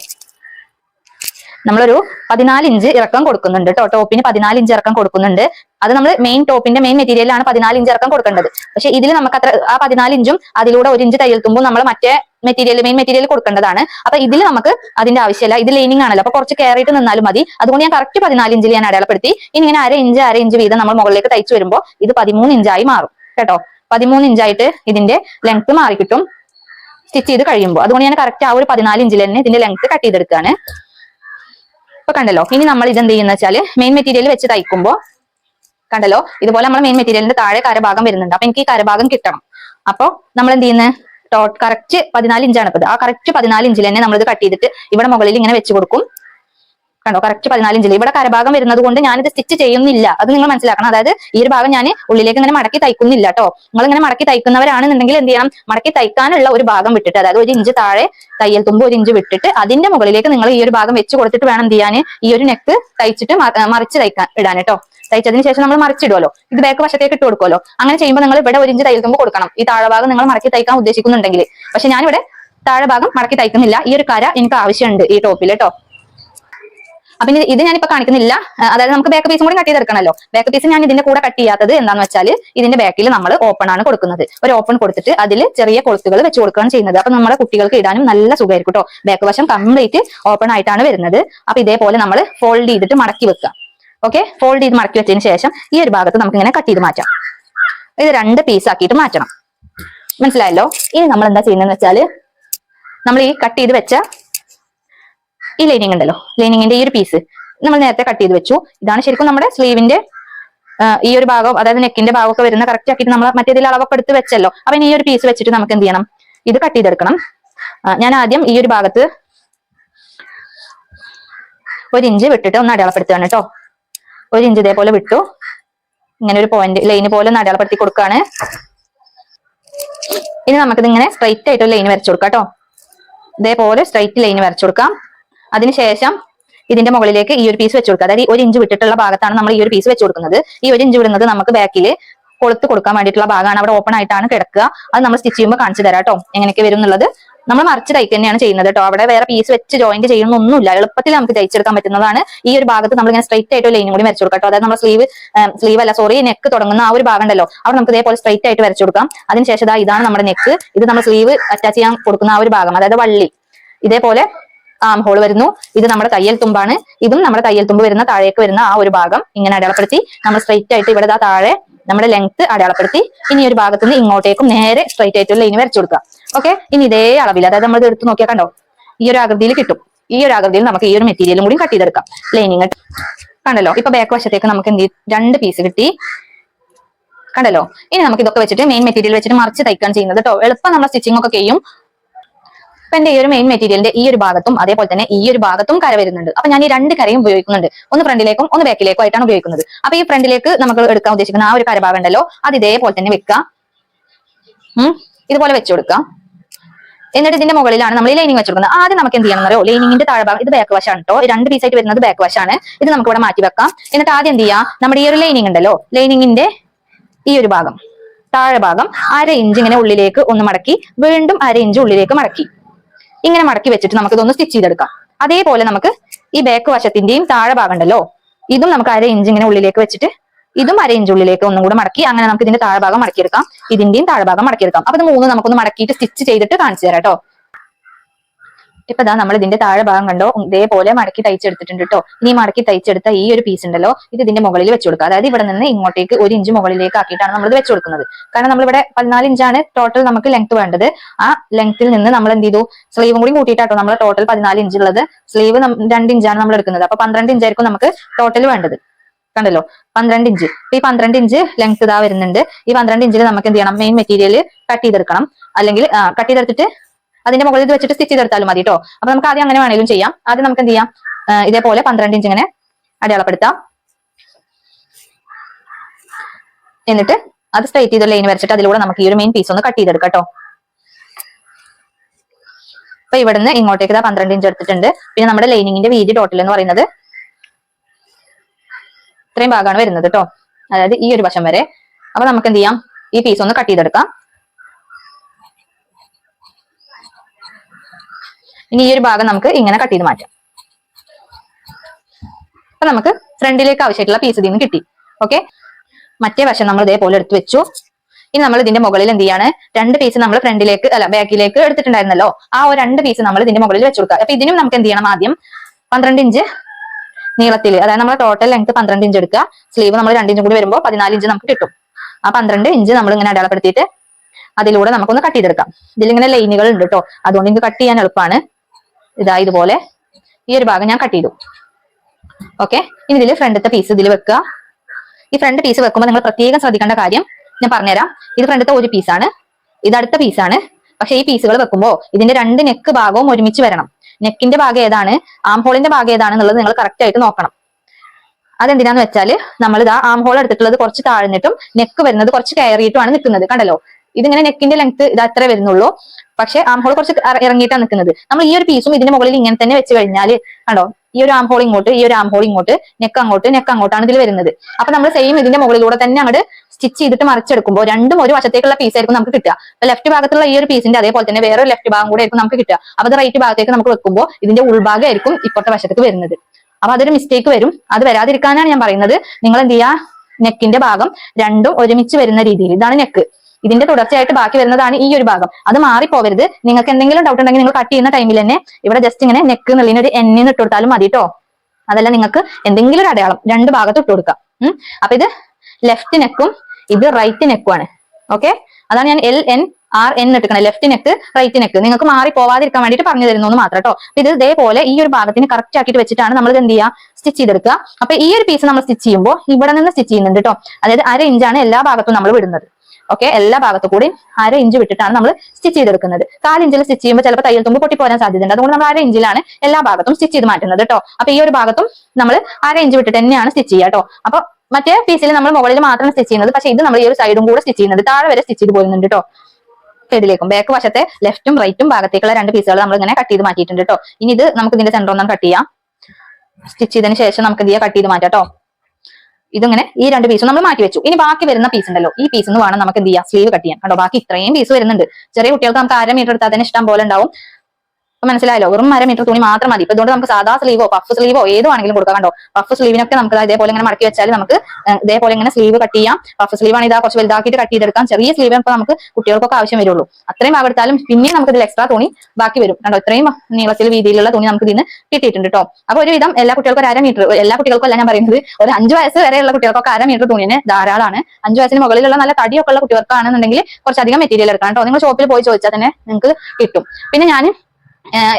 നമ്മളൊരു പതിനാല് ഇഞ്ച് ഇറക്കം കൊടുക്കുന്നുണ്ട് കേട്ടോ ടോപ്പിന് പതിനാല് ഇഞ്ച് ഇറക്കം കൊടുക്കുന്നുണ്ട്. അത് നമ്മൾ മെയിൻ ടോപ്പിന്റെ മെയിൻ മെറ്റീരിയലാണ് പതിനാല് ഇഞ്ച് ഇറക്കം കൊടുക്കേണ്ടത്. പക്ഷെ ഇതിൽ നമുക്ക് അത്ര ആ പതിനാല് ഇഞ്ചും അതിലൂടെ ഒരു ഇഞ്ച് തയ്യൽത്തുമ്പോൾ നമ്മൾ മറ്റേ മെറ്റീരിയൽ മെയിൻ മെറ്റീരിയൽ കൊടുക്കേണ്ടതാണ്. അപ്പൊ ഇതിൽ നമുക്ക് അതിന്റെ ആവശ്യമില്ല. ഇത് ലൈനിങ് ആണല്ലോ. അപ്പൊ കുറച്ച് കയറിയിട്ട് നിന്നാലും മതി. അതുകൊണ്ട് ഞാൻ കറക്റ്റ് പതിനാല് ഇഞ്ചിൽ ഞാൻ അടയാളപ്പെടുത്തി. ഇനി ഇങ്ങനെ അര ഇഞ്ച് അര ഇഞ്ച് വീതം നമ്മൾ മുകളിലേക്ക് തയ്ച്ചു വരുമ്പോൾ ഇത് പതിമൂന്ന് ഇഞ്ചായി മാറും. കേട്ടോ? പതിമൂന്ന് ഇഞ്ചായിട്ട് ഇതിന്റെ ലെങ്ത് മാറി കിട്ടും. സ്റ്റിച്ച് ചെയ്ത് കഴിയുമ്പോൾ അതുകൊണ്ട് ഞാൻ കറക്റ്റ് ആ ഒരു പതിനാല് ഇഞ്ചിൽ തന്നെ ഇതിന്റെ ലെങ്ത് കട്ട് ചെയ്തെടുക്കുകയാണ് ഇപ്പൊ കണ്ടല്ലോ? ഇനി നമ്മൾ ഇത് എന്ത് ചെയ്യുന്ന വെച്ചാൽ മെയിൻ മെറ്റീരിയൽ വെച്ച് തയ്ക്കുമ്പോൾ കണ്ടല്ലോ? ഇതുപോലെ നമ്മൾ മെയിൻ മെറ്റീരിയലിന്റെ താഴെ കരഭാഗം വരുന്നുണ്ട്. അപ്പൊ എനിക്ക് ഈ കരഭാഗം കിട്ടണം. അപ്പൊ നമ്മൾ എന്ത് ചെയ്യുന്നത് കറക്റ്റ് പതിനാല് ഇഞ്ചാണ് ഇപ്പത് ആ കറക്റ്റ് പതിനാല് ഇഞ്ചിൽ തന്നെ നമ്മളിത് കട്ട് ചെയ്തിട്ട് ഇവിടെ മുകളിൽ ഇങ്ങനെ വെച്ച് കൊടുക്കും. കണ്ടോ? കറക്റ്റ് പതിനാല് ഇഞ്ചിൽ ഇവിടെ കരഭാഗം വരുന്നത് കൊണ്ട് ഞാനിത് സ്റ്റിച്ച് ചെയ്യുന്നില്ല. അത് നിങ്ങൾ മനസ്സിലാക്കണം. അതായത് ഈ ഒരു ഭാഗം ഞാൻ ഉള്ളിലേക്ക് ഇങ്ങനെ മടക്കി തയ്ക്കുന്നില്ല കേട്ടോ നിങ്ങൾ ഇങ്ങനെ മടക്കി തയ്ക്കുന്നവരാണെന്നുണ്ടെങ്കിൽ എന്ത് ചെയ്യണം? മടക്കി തയ്ക്കാനുള്ള ഒരു ഭാഗം വിട്ടിട്ട് അതായത് ഒരു ഇഞ്ച് താഴെ തയ്യൽ തുമ്പ് ഒരു ഇഞ്ച് വിട്ടിട്ട് അതിന്റെ മുകളിലേക്ക് നിങ്ങൾ ഈ ഒരു ഭാഗം വെച്ച് കൊടുത്തിട്ട് വേണം എന്ത് ചെയ്യാൻ ഈ ഒരു നെക്ക് തയ്ച്ചിട്ട് മറിച്ച് തയ്ക്കാൻ ഇടാൻ കേട്ടോ തയ്ച്ചതിന് ശേഷം നമ്മൾ മറിച്ചിടുമല്ലോ ഇത് ബാക്ക് വശത്തേക്ക് ഇട്ട് കൊടുക്കുമല്ലോ അങ്ങനെ ചെയ്യുമ്പോൾ നിങ്ങൾ ഇവിടെ ഒരു ഇഞ്ച് തയ്യൽ തുമ്പ് കൊടുക്കണം. ഈ താഴെ ഭാഗം നിങ്ങൾ മടക്കി തയ്ക്കാൻ ഉദ്ദേശിക്കുന്നുണ്ടെങ്കിൽ. പക്ഷെ ഞാനിവിടെ താഴെ ഭാഗം മടക്കി തയ്ക്കുന്നില്ല. ഈ ഒരു കര എനിക്ക് ആവശ്യമുണ്ട് ഈ ടോപ്പിൽ കേട്ടോ അപ്പൊ ഇത് ഞാനിപ്പോ കാണിക്കുന്നില്ല. അതായത് നമുക്ക് ബാക്ക് പീസും കൂടി കട്ട് ചെയ്തെടുക്കണല്ലോ. ബാക്ക് പീസ് ഞാൻ ഇതിന്റെ കൂടെ കട്ട് ചെയ്യാത്തത് എന്താന്ന് വെച്ചാൽ ഇതിന്റെ ബാക്കിൽ നമ്മൾ ഓപ്പൺ ആണ് കൊടുക്കുന്നത്. ഒരു ഓപ്പൺ കൊടുത്തിട്ട് അതിൽ ചെറിയ കൊളുത്തുകൾ വെച്ച് കൊടുക്കുകയാണ് ചെയ്യുന്നത്. അപ്പൊ നമ്മുടെ കുട്ടികൾക്ക് ഇടാനും നല്ല സുഖമായിരിക്കും കേട്ടോ ബാക്ക് വശം കംപ്ലീറ്റ് ഓപ്പൺ ആയിട്ടാണ് വരുന്നത്. അപ്പൊ ഇതേപോലെ നമ്മൾ ഫോൾഡ് ചെയ്തിട്ട് മടക്കി വെക്കാം ഓക്കെ ഫോൾഡ് ചെയ്ത് മടക്കി വെച്ചതിന് ശേഷം ഈ ഒരു ഭാഗത്ത് നമുക്ക് ഇങ്ങനെ കട്ട് ചെയ്ത് മാറ്റാം. ഇത് രണ്ട് പീസ് ആക്കിയിട്ട് മാറ്റണം. മനസ്സിലായല്ലോ? ഇനി നമ്മൾ എന്താ ചെയ്യുന്നതെന്ന് വെച്ചാൽ നമ്മൾ ഈ കട്ട് ചെയ്ത് വെച്ച ഈ ലൈനിങ് ഉണ്ടല്ലോ. ലൈനിങ്ങിന്റെ ഈ ഒരു പീസ് നമ്മൾ നേരത്തെ കട്ട് ചെയ്ത് വെച്ചു. ഇതാണ് ശരിക്കും നമ്മുടെ സ്ലീവിന്റെ ഈ ഒരു ഭാഗം അതായത് നെക്കിന്റെ ഭാഗമൊക്കെ വരുന്ന കറക്റ്റ് ആക്കിയിട്ട് നമ്മൾ മറ്റേതിൽ അളവൊക്കെ എടുത്ത് വെച്ചല്ലോ. അപ്പൊ ഈ ഒരു പീസ് വെച്ചിട്ട് നമുക്ക് എന്ത് ചെയ്യണം? ഇത് കട്ട് ചെയ്തെടുക്കണം. ഞാൻ ആദ്യം ഈ ഒരു ഭാഗത്ത് ഒരു ഇഞ്ച് വിട്ടിട്ട് ഒന്ന് അടയാളപ്പെടുത്തുകയാണ് കേട്ടോ. ഒരു ഇഞ്ച് ഇതേപോലെ വിട്ടു. ഇങ്ങനെ ഒരു പോയിന്റ് ലൈന് പോലെ ഒന്ന് അടയാളപ്പെടുത്തി കൊടുക്കുകയാണ്. ഇനി നമുക്കിത് ഇങ്ങനെ സ്ട്രൈറ്റ് ആയിട്ട് ലൈൻ വരച്ചു കൊടുക്കാം കേട്ടോ. ഇതേപോലെ സ്ട്രൈറ്റ് ലൈൻ വരച്ചു കൊടുക്കാം. അതിനുശേഷം ഇതിന്റെ മുകളിലേക്ക് ഈ ഒരു പീസ് വെച്ച് കൊടുക്കുക. അതായത് ഒരു ഇഞ്ച് വിട്ടിട്ടുള്ള ഭാഗത്താണ് നമ്മൾ ഈ ഒരു പീസ് വെച്ച് കൊടുക്കുന്നത്. ഈ ഒരു ഇഞ്ച് വിടുന്നത് നമുക്ക് ബാക്കിൽ കൊളുത്ത് കൊടുക്കാൻ വേണ്ടിയിട്ടുള്ള ഭാഗമാണ്. അവിടെ ഓപ്പൺ ആയിട്ടാണ് കിടക്കുക. അത് നമ്മൾ സ്റ്റിച്ച് ചെയ്യുമ്പോൾ കാണിച്ചു തരാം കേട്ടോ. എങ്ങനെയൊക്കെ വരും എന്നുള്ളത്. നമ്മൾ മറിച്ച് തയ്ക്കുക തന്നെയാണ് ചെയ്യുന്നത് കേട്ടോ. അവിടെ വേറെ പീസ് വെച്ച് ജോയിന്റ് ചെയ്യുന്നൊന്നുമില്ല. എളുപ്പത്തിൽ നമുക്ക് തയ്ച്ചെടുക്കാൻ പറ്റുന്നതാണ്. ഈ ഒരു ഭാഗത്ത് നമ്മൾ ഇങ്ങനെ സ്ട്രൈറ്റ് ആയിട്ട് ലൈനും കൂടി വരച്ചു കൊടുക്കാം അതായത് നമ്മൾ സ്ലീവ് സ്ലീവ് അല്ല സോറി നെക്ക് തുടങ്ങുന്ന ആ ഒരു ഭാഗം ഉണ്ടല്ലോ. അവിടെ നമുക്ക് ഇതേപോലെ സ്ട്രൈറ്റ് ആയിട്ട് വരച്ചു കൊടുക്കാം. അതിനുശേഷം ഇതാണ് നമ്മുടെ നെക്ക് ഇത് നമ്മൾ സ്ലീവ് അറ്റാച്ച് ചെയ്യാൻ കൊടുക്കുന്ന ആ ഒരു ഭാഗം. അതായത് വള്ളി. ഇതേപോലെ ആം ഹോൾ വരുന്നു. ഇത് നമ്മുടെ തയ്യൽ തുമ്പാണ്. ഇതും നമ്മുടെ തയ്യൽ തുമ്പ് വരുന്ന താഴേക്ക് വരുന്ന ആ ഒരു ഭാഗം ഇങ്ങനെ അടയാളപ്പെടുത്തി. നമ്മൾ സ്ട്രൈറ്റ് ആയിട്ട് ഇവിടെ താഴെ നമ്മുടെ ലെങ്ത് അടയാളപ്പെടുത്തി. ഇനി ഒരു ഭാഗത്ത് നിന്ന് ഇങ്ങോട്ടേക്കും നേരെ സ്ട്രൈറ്റ് ആയിട്ടുള്ള ലൈൻ വരച്ചു കൊടുക്കുക. ഓക്കെ ഇനി ഇതേ അളവിൽ അതായത് നമ്മൾ എടുത്ത് നോക്കിയാൽ കണ്ടോ? ഈ ഒരു ആകൃതിയിൽ കിട്ടും. ഈ ഒരു ആകൃതിയിൽ നമുക്ക് ഈ ഒരു മെറ്റീരിയലും കൂടി കട്ട് ചെയ്തെടുക്കാം. ലൈനിങ് കണ്ടല്ലോ? ഇപ്പൊ ബാക്ക് വശത്തേക്ക് നമുക്ക് എന്ത്? രണ്ട് പീസ് കിട്ടി. കണ്ടല്ലോ? ഇനി നമുക്ക് ഇതൊക്കെ വെച്ചിട്ട് മെയിൻ മെറ്റീരിയൽ വെച്ചിട്ട് മറിച്ച് തയ്ക്കാൻ ചെയ്യുന്നത് കേട്ടോ എളുപ്പം നമ്മൾ സ്റ്റിച്ചിങ് ഒക്കെ ചെയ്യും. അപ്പൊ എന്റെ ഈ ഒരു മെയിൻ മെറ്റീരിയലിന്റെ ഈ ഒരു ഭാഗത്തും അതേപോലെ തന്നെ ഈ ഒരു ഭാഗത്തും കര വരുന്നുണ്ട്. അപ്പൊ ഞാൻ ഈ രണ്ട് കരയും ഉപയോഗിക്കുന്നുണ്ട്. ഒന്ന് ഫ്രണ്ടിലേക്കും ഒന്ന് ബാക്കിലേക്കും ആയിട്ടാണ് ഉപയോഗിക്കുന്നത്. അപ്പൊ ഈ ഫ്രണ്ടിലേക്ക് നമുക്ക് എടുക്കാൻ ഉദ്ദേശിക്കുന്ന ആ ഒരു കരഭാഗം ഉണ്ടല്ലോ അത് ഇതേപോലെ തന്നെ വെക്കുക ഇതുപോലെ വെച്ചു എന്നിട്ട് ഇതിന്റെ മുകളിലാണ് നമ്മൾ ഈ ലൈനിങ് വെച്ചിരിക്കുന്നത് ആദ്യം നമുക്ക് എന്ത് ചെയ്യണം എന്നറിയോ ലൈനിങ്ങിന്റെ താഴ്ഭാഗം ഇത് ബാക്ക് വശമാണ് കേട്ടോ രണ്ട് പീസ് ആയിട്ട് വരുന്നത് ബാക്ക് വശമാണ് ഇത് നമുക്ക് ഇവിടെ മാറ്റി വെക്കാം. എന്നിട്ട് ആദ്യം എന്ത് ചെയ്യാം? നമ്മുടെ ഈ ഒരു ലൈനിങ് ഉണ്ടല്ലോ ലൈനിങ്ങിന്റെ ഈ ഒരു ഭാഗം താഴെ ഭാഗം അര ഇഞ്ച് ഇങ്ങനെ ഉള്ളിലേക്ക് ഒന്ന് മടക്കി വീണ്ടും അര ഇഞ്ച് ഉള്ളിലേക്ക് മടക്കി. ഇങ്ങനെ മടക്കി വെച്ചിട്ട് നമുക്ക് ഇതൊന്ന് സ്റ്റിച്ച് ചെയ്തെടുക്കാം. അതേപോലെ നമുക്ക് ഈ ബാക്ക് വശത്തിന്റെയും താഴെ ഭാഗം ഉണ്ടല്ലോ ഇതും നമുക്ക് അര ഇഞ്ച് ഇങ്ങനെ ഉള്ളിലേക്ക് വെച്ചിട്ട് ഇതും അര ഇഞ്ച് ഉള്ളിലേക്ക് ഒന്നും കൂടെ മടക്കി അങ്ങനെ നമുക്ക് ഇതിന്റെ താഴെ ഭാഗം മടക്കിയെടുക്കാം. ഇതിന്റെയും താഴെ ഭാഗം മടക്കിയെടുക്കാം. അപ്പൊ ഇത് മൂന്ന് നമുക്കൊന്ന് മടക്കിയിട്ട് സ്റ്റിച്ച് ചെയ്തിട്ട് കാണിച്ചു തരാം കേട്ടോ. ഇപ്പൊ ഇതാ നമ്മൾ ഇതിന്റെ താഴെ ഭാഗം കണ്ടോ? ഇതേപോലെ മടക്കി തയ്ച്ചെടുത്തിട്ടുണ്ട് കേട്ടോ ഇനി മടക്കി തയ്ച്ചെടുത്ത ഈ ഒരു പീസ് ഉണ്ടല്ലോ ഇത് ഇതിന്റെ മുകളിൽ വെച്ച് കൊടുക്കുക. അതായത് ഇവിടെ നിന്ന് ഇങ്ങോട്ടേക്ക് ഒരു ഇഞ്ച് മുകളിലേക്ക് ആക്കിയിട്ടാണ് നമ്മൾ ഇത് വെച്ച് കൊടുക്കുന്നത്. കാരണം നമ്മളിവിടെ പതിനാല് ഇഞ്ചാണ് ടോട്ടൽ നമുക്ക് ലെങ്ത് വേണ്ടത്. ആ ലെങ്ത്തിൽ നിന്ന് നമ്മൾ എന്ത് ചെയ്തു? സ്ലീവും കൂടി കൂട്ടിയിട്ടാട്ടോ നമ്മൾ ടോട്ടൽ പതിനാല് ഇഞ്ച് ഉള്ളത്. സ്ലീവ് രണ്ട് ഇഞ്ചാണ് നമ്മൾ എടുക്കുന്നത്. അപ്പൊ പന്ത്രണ്ട് ഇഞ്ചായിരിക്കും നമുക്ക് ടോട്ടൽ വേണ്ടത്. കണ്ടല്ലോ? പന്ത്രണ്ട് ഇഞ്ച്. ഈ പന്ത്രണ്ട് ഇഞ്ച് ലെങ്ത് ഇതാ വരുന്നുണ്ട്. ഈ പന്ത്രണ്ട് ഇഞ്ചിൽ നമുക്ക് എന്ത് ചെയ്യണം? മെയിൻ മെറ്റീരിയൽ കട്ട് ചെയ്തെടുക്കണം. അല്ലെങ്കിൽ കട്ട് ചെയ്തെടുത്തിട്ട് അതിന്റെ മുകളിൽ ഇത് വെച്ചിട്ട് സ്റ്റിച്ച് ചെയ്തെടുത്താലും മതി കേട്ടോ അപ്പൊ നമുക്ക് ആദ്യം അങ്ങനെ വേണമെങ്കിലും ചെയ്യാം. ആദ്യം നമുക്ക് എന്ത് ചെയ്യാം? ഇതേപോലെ പന്ത്രണ്ട് ഇഞ്ച് ഇങ്ങനെ അടയാളപ്പെടുത്താം. എന്നിട്ട് അത് സ്ട്രൈറ്റ് ചെയ്ത ലൈൻ വരച്ചിട്ട് അതിലൂടെ നമുക്ക് ഈ ഒരു മെയിൻ പീസ് ഒന്ന് കട്ട് ചെയ്തെടുക്കാം കേട്ടോ അപ്പൊ ഇവിടുന്ന് ഇങ്ങോട്ടേക്ക് ഇതാ പന്ത്രണ്ട് ഇഞ്ച് എടുത്തിട്ടുണ്ട്. പിന്നെ നമ്മുടെ ലൈനിങ്ങിന്റെ വീതി ടോട്ടൽ എന്ന് പറയുന്നത് ഇത്രയും ഭാഗമാണ് വരുന്നത് കേട്ടോ അതായത് ഈ ഒരു വശം വരെ. അപ്പൊ നമുക്ക് എന്ത് ചെയ്യാം? ഈ പീസ് ഒന്ന് കട്ട് ചെയ്തെടുക്കാം. ഇനി ഈ ഒരു ഭാഗം നമുക്ക് ഇങ്ങനെ കട്ട് ചെയ്ത് മാറ്റാം. അപ്പൊ നമുക്ക് ഫ്രണ്ടിലേക്ക് ആവശ്യമായിട്ടുള്ള പീസ് ഇതിൽ നിന്ന് കിട്ടി. ഓക്കെ മറ്റേ വശം നമ്മൾ ഇതേപോലെ എടുത്തു വെച്ചു. ഇനി നമ്മൾ ഇതിന്റെ മുകളിൽ എന്ത് ചെയ്യാണ്? രണ്ട് പീസ് നമ്മൾ ഫ്രണ്ടിലേക്ക് അല്ല ബാക്കിലേക്ക് എടുത്തിട്ടുണ്ടായിരുന്നല്ലോ. ആ ഒരു രണ്ട് പീസ് നമ്മൾ ഇതിന്റെ മുകളിൽ വെച്ചു കൊടുക്കുക. അപ്പൊ ഇതിനും നമുക്ക് എന്ത് ചെയ്യണം ആദ്യം? പന്ത്രണ്ട് ഇഞ്ച് നീളത്തിൽ അതായത് നമ്മൾ ടോട്ടൽ ലെങ്ത് പന്ത്രണ്ട് ഇഞ്ച് എടുക്കുക. സ്ലീവ് നമ്മൾ രണ്ട് ഇഞ്ചും കൂടി വരുമ്പോൾ പതിനാല് ഇഞ്ച് നമുക്ക് കിട്ടും. ആ പന്ത്രണ്ട് ഇഞ്ച് നമ്മൾ ഇങ്ങനെ അടയാളപ്പെടുത്തിയിട്ട് അതിലൂടെ നമുക്കൊന്ന് കട്ട് ചെയ്തെടുക്കാം. ഇതിലിങ്ങനെ ലൈനുകൾ ഉണ്ട് കേട്ടോ അതുകൊണ്ട് ഇത് കട്ട് ചെയ്യാൻ എളുപ്പമാണ്. ഇതാ ഇതുപോലെ ഈ ഒരു ഭാഗം ഞാൻ കട്ട് ചെയ്തു ഓക്കെ ഇനി ഇതിൽ ഫ്രണ്ടത്തെ പീസ് ഇതിൽ വെക്കുക. ഈ ഫ്രണ്ട് പീസ് വെക്കുമ്പോൾ നിങ്ങൾ പ്രത്യേകം ശ്രദ്ധിക്കേണ്ട കാര്യം ഞാൻ പറഞ്ഞുതരാം. ഇത് ഫ്രണ്ടത്തെ ഒരു പീസാണ് ഇത് അടുത്ത പീസാണ് പക്ഷെ ഈ പീസുകൾ വെക്കുമ്പോൾ ഇതിന്റെ രണ്ട് നെക്ക് ഭാഗവും ഒരുമിച്ച് വരണം. നെക്കിന്റെ ഭാഗം ഏതാണ്? ആം ഹോളിന്റെ ഭാഗം ഏതാണെന്നുള്ളത് നിങ്ങൾ കറക്റ്റ് ആയിട്ട് നോക്കണം. അതെന്തിനാന്ന് വെച്ചാൽ നമ്മൾ ഇതാ ആം ഹോൾ എടുത്തിട്ടുള്ളത് കുറച്ച് താഴ്ന്നിട്ടും നെക്ക് വരുന്നത് കുറച്ച് കയറിയിട്ടുമാണ് നിൽക്കുന്നത്. കണ്ടല്ലോ? ഇതിങ്ങനെ നെക്കിന്റെ ലെങ്ത് ഇത് അത്ര വരുന്നുള്ളൂ. പക്ഷെ ആം ഹോൾ കുറച്ച് ഇറ- ഇറങ്ങിയിട്ടാണ് നിൽക്കുന്നത്. നമ്മൾ ഈ ഒരു പീസും ഇതിന്റെ മുകളിൽ ഇങ്ങനെ തന്നെ വെച്ച് കഴിഞ്ഞാൽ കണ്ടോ? ഈ ഒരു ആം ഹോൾ ഇങ്ങോട്ട് ഈ ഒരു ആം ഹോൾ ഇങ്ങോട്ട് നെക്ക് അങ്ങോട്ട് നെക്ക് അങ്ങോട്ടാണ് ഇതിൽ വരുന്നത്. അപ്പൊ നമ്മൾ സെയിം ഇതിന്റെ മുകളിലൂടെ തന്നെ അങ്ങോട്ട് സ്റ്റിച്ച് ചെയ്തിട്ട് മറിച്ചെടുക്കുമ്പോൾ രണ്ടും ഒരു വശത്തേക്കുള്ള പീസ് ആയിരിക്കും നമുക്ക് കിട്ടുക. അപ്പൊ ലെഫ്റ്റ് ഭാഗത്തുള്ള ഈ ഒരു പീസിന്റെ അതേപോലെ തന്നെ വേറെ ലെഫ്റ്റ് ഭാഗം കൂടെ ആയിരിക്കും നമുക്ക് കിട്ടുക. അപ്പൊ അത് റൈറ്റ് ഭാഗത്തേക്ക് നമുക്ക് വെക്കുമ്പോൾ ഇതിന്റെ ഉൾഭാഗമായിരിക്കും ഇപ്പുറത്തെ വശത്തേക്ക് വരുന്നത്. അപ്പൊ അതൊരു മിസ്റ്റേക്ക് വരും. അത് വരാതിരിക്കാനാണ് ഞാൻ പറയുന്നത്. നിങ്ങൾ എന്ത് ചെയ്യുക? നെക്കിന്റെ ഭാഗം രണ്ടും ഒരുമിച്ച് വരുന്ന രീതിയിൽ. ഇതാണ് നെക്ക് ഇതിന്റെ തുടർച്ചയായിട്ട് ബാക്കി വരുന്നതാണ് ഈ ഒരു ഭാഗം. അത് മാറിപ്പോവരുത്. നിങ്ങൾക്ക് എന്തെങ്കിലും ഡൗട്ട് ഉണ്ടെങ്കിൽ നിങ്ങൾ കട്ട് ചെയ്യുന്ന ടൈമിൽ തന്നെ ഇവിടെ ജസ്റ്റ് ഇങ്ങനെ നെക്ക് എന്നുള്ളതിന് ഒരു എണ്ണിന്ന് ഇട്ട് കൊടുത്താലും മതി കേട്ടോ അതല്ല നിങ്ങൾക്ക് എന്തെങ്കിലും ഒരു അടയാളം രണ്ട് ഭാഗത്ത് ഇട്ട് കൊടുക്കാം. അപ്പൊ ഇത് ലെഫ്റ്റ് നെക്കും ഇത് റൈറ്റ് നെക്കുമാണ് ഓക്കെ അതാണ് ഞാൻ എൽ എൻ ആർ എൻ എടുക്കണം ലെഫ്റ്റ് നെക്ക് റൈറ്റ് നെക്ക് നിങ്ങൾക്ക് മാറി പോവാതിരിക്കാൻ വേണ്ടിയിട്ട് പറഞ്ഞു തരുന്നു മാത്രം കേട്ടോ. ഇത് ഇതേപോലെ ഈ ഒരു ഭാഗത്തിന് കറക്റ്റ് ആക്കിയിട്ട് വെച്ചിട്ടാണ് നമ്മൾ ഇത് എന്ത് ചെയ്യുക? സ്റ്റിച്ച് ചെയ്തെടുക്കുക. അപ്പൊ ഈ ഒരു പീസ് നമ്മൾ സ്റ്റിച്ച് ചെയ്യുമ്പോൾ ഇവിടെ നിന്ന് സ്റ്റിച്ച് ചെയ്യുന്നുണ്ട് കേട്ടോ. അതായത് അര ഇഞ്ചാണ് എല്ലാ ഭാഗത്തും നമ്മൾ വിടുന്നത്. ഓക്കെ എല്ലാ ഭാഗത്തു കൂടി അര ഇഞ്ച് വിട്ടിട്ടാണ് നമ്മൾ സ്റ്റിച്ച് ചെയ്തെടുക്കുന്നത്. കാലിഞ്ചിൽ സ്റ്റിച്ച് ചെയ്യുമ്പോൾ ചിലപ്പോൾ തയ്യൽ തുമ്പ് പൊട്ടി പൊട്ടിപ്പോരാൻ സാധ്യതയുണ്ട്. അതുകൊണ്ട് നമ്മൾ അര ഇഞ്ചിലാണ് എല്ലാ ഭാഗത്തും സ്റ്റിച്ച് ചെയ്ത് മാറ്റുന്നത് കേട്ടോ. അപ്പൊ ഈ ഒരു ഭാഗത്തും നമ്മൾ അര ഇഞ്ച് വിട്ടിട്ട് തന്നെയാണ് സ്റ്റിച്ച് ചെയ്യുക കേട്ടോ. അപ്പൊ മറ്റേ പീസിൽ നമ്മൾ മുകളിൽ മാത്രം സ്റ്റിച്ച് ചെയ്യുന്നത്. പക്ഷേ ഇത് നമ്മൾ ഈ ഒരു സൈഡും കൂടെ സ്റ്റിച്ച് ചെയ്യുന്നത്. താഴെ വരെ സ്റ്റിച്ച് ചെയ്ത് പോരുന്നുണ്ട് കേട്ടോ. സൈഡിലേക്കും ബാക്ക് വശത്തെ ലെഫ്റ്റും റൈറ്റും ഭാഗത്തേക്കുള്ള രണ്ട് പീസുകൾ നമ്മൾ ഇങ്ങനെ കട്ട് ചെയ്ത് മാറ്റിയിട്ടുണ്ട് കേട്ടോ ഇനി ഇത് നമുക്ക് ഇതിന്റെ സെന്റർ ഒന്നും കട്ട് ചെയ്യാം. സ്റ്റിച്ച് ചെയ്തതിന് ശേഷം നമുക്ക് ഇതിയെ കട്ട് ചെയ്ത് മാറ്റാം കേട്ടോ ഇതിങ്ങനെ ഈ രണ്ട് പീസും നമ്മൾ മാറ്റി വെച്ചു. ഇനി ബാക്കി വരുന്ന പീസ് ഉണ്ടല്ലോ. ഈ പീസ് എന്ന് വേണം നമുക്ക് എന്ത് ചെയ്യാം? സ്ലീവ് കട്ട് ചെയ്യാം. കണ്ടോ? ബാക്കി ഇത്രയും പീസ് വരുന്നുണ്ട്. ചെറിയ കുട്ടികൾക്ക് നമുക്ക് അര മീറ്റർ എടുത്താൽ തന്നെ ഇഷ്ടം പോലെ ഉണ്ടാവും. അപ്പൊ മനസ്സിലായല്ലോ? വെറും അര മീറ്റർ തുണി മാത്രം മതി. ഇപ്പൊ ഇതുകൊണ്ട് നമുക്ക് സാധാ സ്ലീവോ പഫ് സ്ലീവോ ഏതോ ആണെങ്കിലും കൊടുക്കാം കണ്ടോ? പഫ് സ്ലീവിനൊക്കെ നമുക്ക് ഇതേപോലെ ഇങ്ങനെ മടക്കി വെച്ചാൽ നമുക്ക് ഇതേപോലെ ഇങ്ങനെ സ്ലീവ് കട്ട് ചെയ്യാം. പഫ് സ്ലീവ് ആണ് ഇതാ കുറച്ച് വലുതാക്കിയിട്ട് കട്ട് ചെയ്തെടുക്കാം. ചെറിയ സ്ലീവ് ഇപ്പൊ നമുക്ക് കുട്ടികൾക്കൊക്കെ ആവശ്യം വരുള്ളൂ. അത്രയും ഭാഗം എടുത്താലും പിന്നെയും നമുക്ക് ഇതിൽ എക്സ്ട്രാ തുണി ബാക്കി വരും. കണ്ടോ? ഇത്രയും നീളത്തിൽ വീതിയിലുള്ള തുണി നമുക്ക് ഇതിന് കിട്ടിയിട്ടുണ്ട് കേട്ടോ അപ്പൊ ഒരുവിധം എല്ലാ കുട്ടികൾക്കും അര മീറ്റർ എല്ലാ കുട്ടികൾക്കും അല്ല ഞാൻ പറയുന്നത് ഒരു അഞ്ച് വയസ്സ് വരെയുള്ള കുട്ടികൾക്കൊക്കെ അര മീറ്റർ തുണിന് ധാരാളമാണ്. അഞ്ച് വയസ്സിന് മുകളിലുള്ള നല്ല തടിയൊക്കെ ഉള്ള കുട്ടികൾക്കാണെന്നുണ്ടെങ്കിൽ കുറച്ചധികം മെറ്റീരിയൽ എടുക്കാം കേട്ടോ നിങ്ങൾ ഷോപ്പിൽ പോയി ചോദിച്ചാൽ തന്നെ നിങ്ങൾക്ക് കിട്ടും. പിന്നെ ഞാൻ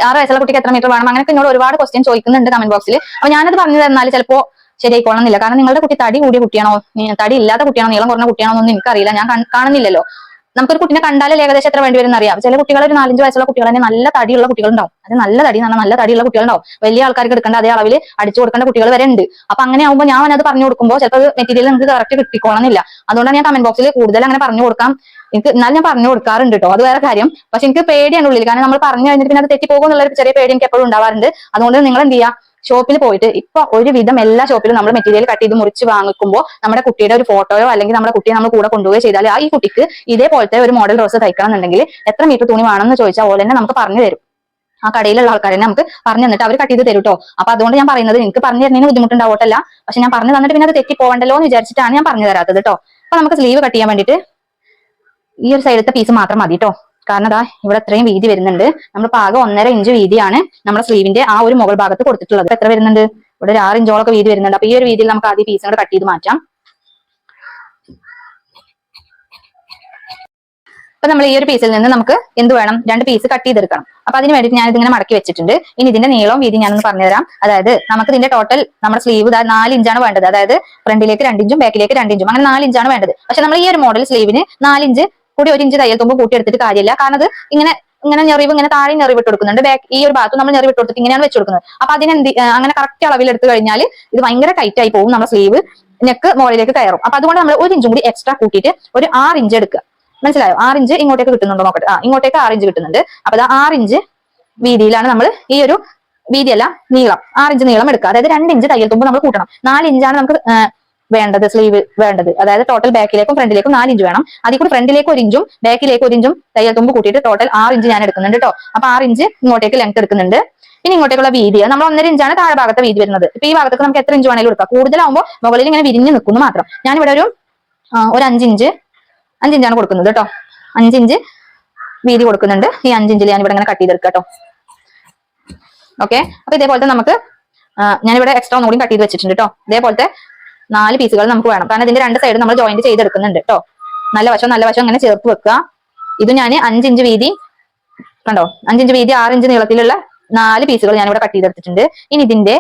ആറ് വയസ്സുള്ള കുട്ടിക്ക് എത്ര മീറ്റർ വേണം? അങ്ങനെയൊക്കെ എന്നോട് ഒരുപാട് ക്വസ്റ്റ്യൻ ചോദിക്കുന്നുണ്ട് കമന്റ് ബോക്സിൽ അപ്പൊ ഞാനത് പറഞ്ഞു തന്നാൽ ചിലപ്പോ ശരിയായിക്കോളണമെന്നില്ല കാരണം നിങ്ങളുടെ കുട്ടി തടി കൂടിയ കുട്ടിയാണോ? തടി ഇല്ലാത്ത കുട്ടിയാണോ? നീളം കുറഞ്ഞ കുട്ടിയാണോ എന്നൊന്നും എനിക്കറിയില്ല. ഞാൻ കാണുന്നില്ലല്ലോ. നമുക്കൊരു കുട്ടിനെ കണ്ടാലും ഏകദേശം എത്ര വേണ്ടി വരും അറിയാം. ചില കുട്ടികൾ ഒരു നാലഞ്ച് വയസ്സുള്ള കുട്ടികൾ തന്നെ നല്ല തടിയുള്ള കുട്ടികളുണ്ടാവും. അത് നല്ല തടി എന്ന് നല്ല തടിയുള്ള കുട്ടികളുണ്ടാവും. വലിയ ആൾക്കാർക്ക് എടുക്കേണ്ട അതേ അളവിൽ അടിച്ചു കൊടുക്കേണ്ട കുട്ടികൾ വരെ ഉണ്ട്. അപ്പൊ അങ്ങനെ ആകുമ്പോൾ ഞാൻ അത് പറഞ്ഞു കൊടുക്കുമ്പോൾ ചിലപ്പോൾ മെറ്റീരിയൽ നിങ്ങൾക്ക് കറക്റ്റ് കിട്ടിക്കോളന്നില്ല. അതുകൊണ്ടാണ് ഞാൻ കമന്റ് ബോക്സിൽ കൂടുതൽ അങ്ങനെ പറഞ്ഞു കൊടുക്കാം. എനിക്ക് എന്നാലും ഞാൻ പറഞ്ഞു കൊടുക്കാറുണ്ട് കേട്ടോ അത് വേറെ കാര്യം. പക്ഷെ എനിക്ക് പേടിയാണ് ഉള്ളിൽ. കാരണം നമ്മൾ പറഞ്ഞു കഴിഞ്ഞിട്ട് പിന്നെ അത് തെറ്റിപ്പോകും എന്നുള്ള ഒരു ചെറിയ പേടി എനിക്ക് എപ്പോഴും ഉണ്ടാവാറുണ്ട്. അതുകൊണ്ട് നിങ്ങൾ എന്ത് ചെയ്യുക ഷോപ്പിൽ പോയിട്ട് ഇപ്പൊ ഒരുവിധം എല്ലാ ഷോപ്പിലും നമ്മൾ മെറ്റീരിയൽ കട്ട് ചെയ്ത് മുറിച്ച് വാങ്ങിക്കുമ്പോൾ നമ്മുടെ കുട്ടിയുടെ ഒരു ഫോട്ടോയോ അല്ലെങ്കിൽ നമ്മുടെ കുട്ടിയെ നമ്മൾ കൂടെ കൊണ്ടുപോയി ചെയ്താൽ ആ ഈ കുട്ടിക്ക് ഇതേപോലത്തെ ഒരു മോഡൽ ഡ്രസ്സ് തയ്ക്കണം എന്നുണ്ടെങ്കിൽ എത്ര മീറ്റർ തുണി വേണമെന്ന് ചോദിച്ചാൽ ഓലെ തന്നെ നമുക്ക് പറഞ്ഞു തരും. ആ കടയിലുള്ള ആൾക്കാരെ നമുക്ക് പറഞ്ഞു തന്നിട്ട് അവർ കട്ട് ചെയ്ത് തരും അപ്പൊ അതുകൊണ്ട് ഞാൻ പറയുന്നത് എനിക്ക് പറഞ്ഞു തരുന്നതിന് ബുദ്ധിമുട്ടുണ്ടാവട്ടല്ല. പക്ഷെ ഞാൻ പറഞ്ഞു തന്നിട്ട് പിന്നെ അത് തെറ്റി പോകണ്ടല്ലോ എന്ന് വിചാരിച്ചിട്ടാണ് ഞാൻ പറഞ്ഞു തരാത്തത് കേട്ടോ അപ്പൊ നമുക്ക് സ്ലീവ് കട്ട് ചെയ്യാൻ വേണ്ടിയിട്ട് ഈ ഒരു സൈഡത്തെ പീസ് മാത്രം മതി കേട്ടോ കാരണം അതാ ഇവിടെ അത്രയും വീതി വരുന്നുണ്ട്. നമ്മൾ പാകം ഒന്നര ഇഞ്ച് വീതിയാണ് നമ്മുടെ സ്ലീവിന്റെ ആ ഒരു മുകൾ ഭാഗത്ത് കൊടുത്തിട്ടുള്ളത്. എത്ര വരുന്നുണ്ട്? ഇവിടെ ഒരു ആറ് ഇഞ്ചോളൊക്കെ വീതി വരുന്നുണ്ട്. അപ്പൊ ഈ ഒരു വീതിയിൽ നമുക്ക് ആദ്യം പീസ് കൂടെ കട്ട് ചെയ്ത് മാറ്റാം. അപ്പൊ നമ്മൾ ഈ ഒരു പീസിൽ നിന്ന് നമുക്ക് എന്ത് വേണം? രണ്ട് പീസ് കട്ട് ചെയ്തെടുക്കണം. അപ്പൊ അതിന് വേണ്ടിയിട്ട് ഞാൻ ഇതിങ്ങനെ മടക്കി വെച്ചിട്ടുണ്ട്. ഇനി ഇതിന്റെ നീളവും വീതി ഞാനൊന്ന് പറഞ്ഞുതരാം അതായത് നമുക്ക് ഇതിന്റെ ടോട്ടൽ നമ്മുടെ സ്ലീവ് നാല് ഇഞ്ചാണ് വേണ്ടത്. അതായത് ഫ്രണ്ടിലേക്ക് രണ്ട് ഇഞ്ചും ബാക്കിലേക്ക് രണ്ട് ഇഞ്ചും അങ്ങനെ നാല് ഇഞ്ചാണ് വേണ്ടത്. പക്ഷെ നമ്മൾ ഈ ഒരു മോഡൽ സ്ലീവിന് നാല് ഇഞ്ച് കൂടി ഒരു ഇഞ്ച് തയ്യൽ തുമ്പ് കൂട്ടിയെടുത്തിട്ട് കാര്യമില്ല. കാരണം അത് ഇങ്ങനെ ഇങ്ങനെ ഞെറിവ് ഇങ്ങനെ താഴെ ഞെറിവ് ഇട്ട് കൊടുക്കുന്നുണ്ട്. ബാക്ക് ഈ ഒരു ഭാഗത്ത് നമ്മൾ ഞെറിവ് ഇട്ട് കൊടുത്തിട്ട് ഇങ്ങനെയാണ് വെച്ച് കൊടുക്കുന്നത്. അപ്പൊ അതിന് അങ്ങനെ കറക്റ്റ് അളവിൽ എടുത്തു കഴിഞ്ഞാൽ ഇത് ഭയങ്കര ടൈറ്റ് ആയി പോകും നമ്മുടെ സ്ലീവ് നെക്ക് മുകളിലേക്ക് കയറും. അപ്പൊ അതുകൊണ്ട് നമ്മൾ ഒരു ഇഞ്ചും കൂടി എക്സ്ട്രാ കൂട്ടിയിട്ട് ഒരു ആറ് ഇഞ്ച് എടുക്കുക. മനസ്സിലായോ? ആറ് ഇഞ്ച് ഇങ്ങോട്ടേക്ക് കിട്ടുന്നുണ്ടോ നോക്കട്ടെ. ആ ഇങ്ങോട്ടേക്ക് ആറ് ഇഞ്ച് കിട്ടുന്നുണ്ട്. അപ്പൊ അത് ആറ് ഇഞ്ച് വീതിയിലാണ് നമ്മൾ ഈ ഒരു വീതിയല്ല നീളം. ആറ് ഇഞ്ച് നീളം എടുക്കുക. അതായത് രണ്ട് ഇഞ്ച് തയ്യൽ തുമ്പ് നമ്മൾ കൂട്ടണം. നാല് ഇഞ്ചാണ് നമുക്ക് വേണ്ടത് സ്ലീവ് വേണ്ടത്. അതായത് ടോട്ടൽ ബാക്കിലേക്കും ഫ്രണ്ടിലേക്കും നാല് ഇഞ്ച് വേണം. അതിൽ കൂടി ഫ്രണ്ടിലേക്ക് ഒരു ഇഞ്ചും ബാക്കിലേക്ക് ഒരു ഇഞ്ചും തയ്യൽ തുമ്പ് കൂട്ടിയിട്ട് ടോട്ടൽ ആറ് ഇഞ്ച് ഞാൻ എടുക്കുന്നുണ്ട് കേട്ടോ അപ്പൊ ആറ് ഇഞ്ച് ഇങ്ങോട്ടേക്ക് ലെങ്ത് എടുക്കുന്നുണ്ട്. ഇനി ഇങ്ങോട്ടേക്കുള്ള വീതി. നമ്മൾ ഒന്നര ഇഞ്ചാണ് താഴെ ഭാഗത്തെ വീതി വരുന്നത്. ഇപ്പൊ ഈ ഭാഗത്തേക്ക് നമുക്ക് എത്ര ഇഞ്ച് വേണമെങ്കിലും എടുക്കാം. കൂടുതലാവുമ്പോൾ മുകളിൽ ഇങ്ങനെ വിരിഞ്ഞ് നിൽക്കുന്നു മാത്രം. ഞാനിവിടെ ഒരു ഒരു അഞ്ചിഞ്ച് അഞ്ചിഞ്ചാണ് കൊടുക്കുന്നത് കേട്ടോ അഞ്ചിഞ്ച് വീതി കൊടുക്കുന്നുണ്ട്. ഈ അഞ്ചിഞ്ചിൽ ഞാൻ ഇവിടെ ഇങ്ങനെ കട്ട് ചെയ്തെടുക്കാം കേട്ടോ ഓക്കെ അപ്പൊ ഇതേപോലത്തെ നമുക്ക് ഞാനിവിടെ എക്സ്ട്രാ ഒന്നുകൂടി കട്ട് ചെയ്ത് വെച്ചിട്ടുണ്ട് കേട്ടോ ഇതേപോലത്തെ നാല് പീസുകൾ നമുക്ക് വേണം. കാരണം ഇതിന്റെ രണ്ട് സൈഡ് നമ്മൾ ജോയിന്റ് ചെയ്തെടുക്കുന്നുണ്ട് കേട്ടോ നല്ല വശം നല്ല വശം അങ്ങനെ ചേർത്ത് വെക്കുക. ഇത് ഞാൻ അഞ്ചിഞ്ച് വീതി കണ്ടോ? അഞ്ചിഞ്ച് വീതി ആറിഞ്ച് നീളത്തിലുള്ള നാല് പീസുകൾ ഞാൻ ഇവിടെ കട്ട് ചെയ്തെടുത്തിട്ടുണ്ട്. ഇനി ഇതിന്റെ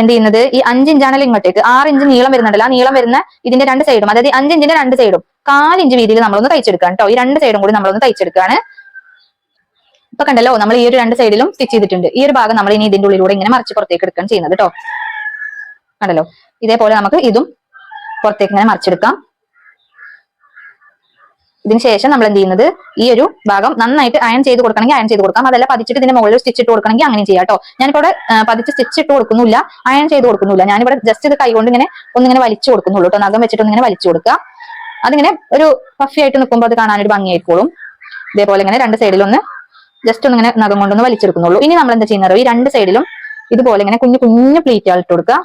എന്ത് ചെയ്യുന്നത്? ഈ അഞ്ചിഞ്ചാണല്ലോ ഇങ്ങോട്ടേക്ക്. ഇഞ്ച് നീളം വരുന്നുണ്ടല്ലോ. ആ നീളം വരുന്ന ഇതിന്റെ രണ്ട് സൈഡും അതായത് അഞ്ചിഞ്ചിന്റെ രണ്ട് സൈഡും കാലിഞ്ച് വീതിയിൽ നമ്മളൊന്ന് തയ്ച്ചെടുക്കാം കേട്ടോ ഈ രണ്ട് സൈഡും കൂടി നമ്മളൊന്ന് തയ്ച്ചെടുക്കുകയാണ്. ഇപ്പൊ കണ്ടല്ലോ നമ്മൾ ഈ ഒരു രണ്ട് സൈഡിലും സ്റ്റിച്ച് ചെയ്തിട്ടുണ്ട്. ഈ ഒരു ഭാഗം നമ്മൾ ഇനി ഇതിന്റെ ഉള്ളിലൂടെ ഇങ്ങനെ മറിച്ച് പുറത്തേക്ക് എടുക്കാൻ ചെയ്യുന്നത് കേട്ടോ കണ്ടല്ലോ? ഇതേപോലെ നമുക്ക് ഇതും പുറത്തേക്ക് ഇങ്ങനെ മറിച്ചെടുക്കാം. ഇതിന് ശേഷം നമ്മൾ എന്ത് ചെയ്യുന്നത്? ഈ ഒരു ഭാഗം നന്നായിട്ട് അയൺ ചെയ്ത് കൊടുക്കണമെങ്കിൽ അയൺ ചെയ്ത് കൊടുക്കാം. അതല്ല പതിച്ചിട്ട് ഇതിന്റെ മുകളിൽ സ്റ്റിച്ച് ഇട്ട് കൊടുക്കണമെങ്കിൽ അങ്ങനെ ചെയ്യാം കേട്ടോ ഞാനിപ്പോ ഇവിടെ പതിച്ച് സ്റ്റിച്ച് ഇട്ട് കൊടുക്കുന്നില്ല. അയൺ ചെയ്ത് കൊടുക്കുന്നില്ല. ഞാനിവിടെ ജസ്റ്റ് ഇത് കൈകൊണ്ട് ഇങ്ങനെ ഒന്നിങ്ങനെ വലിച്ചു കൊടുക്കുന്നുള്ളൂ കേട്ടോ നഖം വെച്ചിട്ട് ഒന്നിങ്ങനെ വലിച്ചു കൊടുക്കുക. അതിങ്ങനെ ഒരു പഫി ആയിട്ട് നിൽക്കുമ്പോൾ അത് കാണാനൊരു ഭംഗിയായിക്കോളും. ഇതേപോലെ ഇങ്ങനെ രണ്ട് സൈഡിലൊന്ന് ജസ്റ്റ് ഒന്നിങ്ങനെ നഖം കൊണ്ടൊന്ന് വലിച്ചെടുക്കുന്നുള്ളൂ. ഇനി നമ്മൾ എന്താ ചെയ്യുന്നത്? ഈ രണ്ട് സൈഡിലും ഇതുപോലെ ഇങ്ങനെ കുഞ്ഞു കുഞ്ഞു പ്ലീറ്റുകൾ ഇട്ട് കൊടുക്കുക.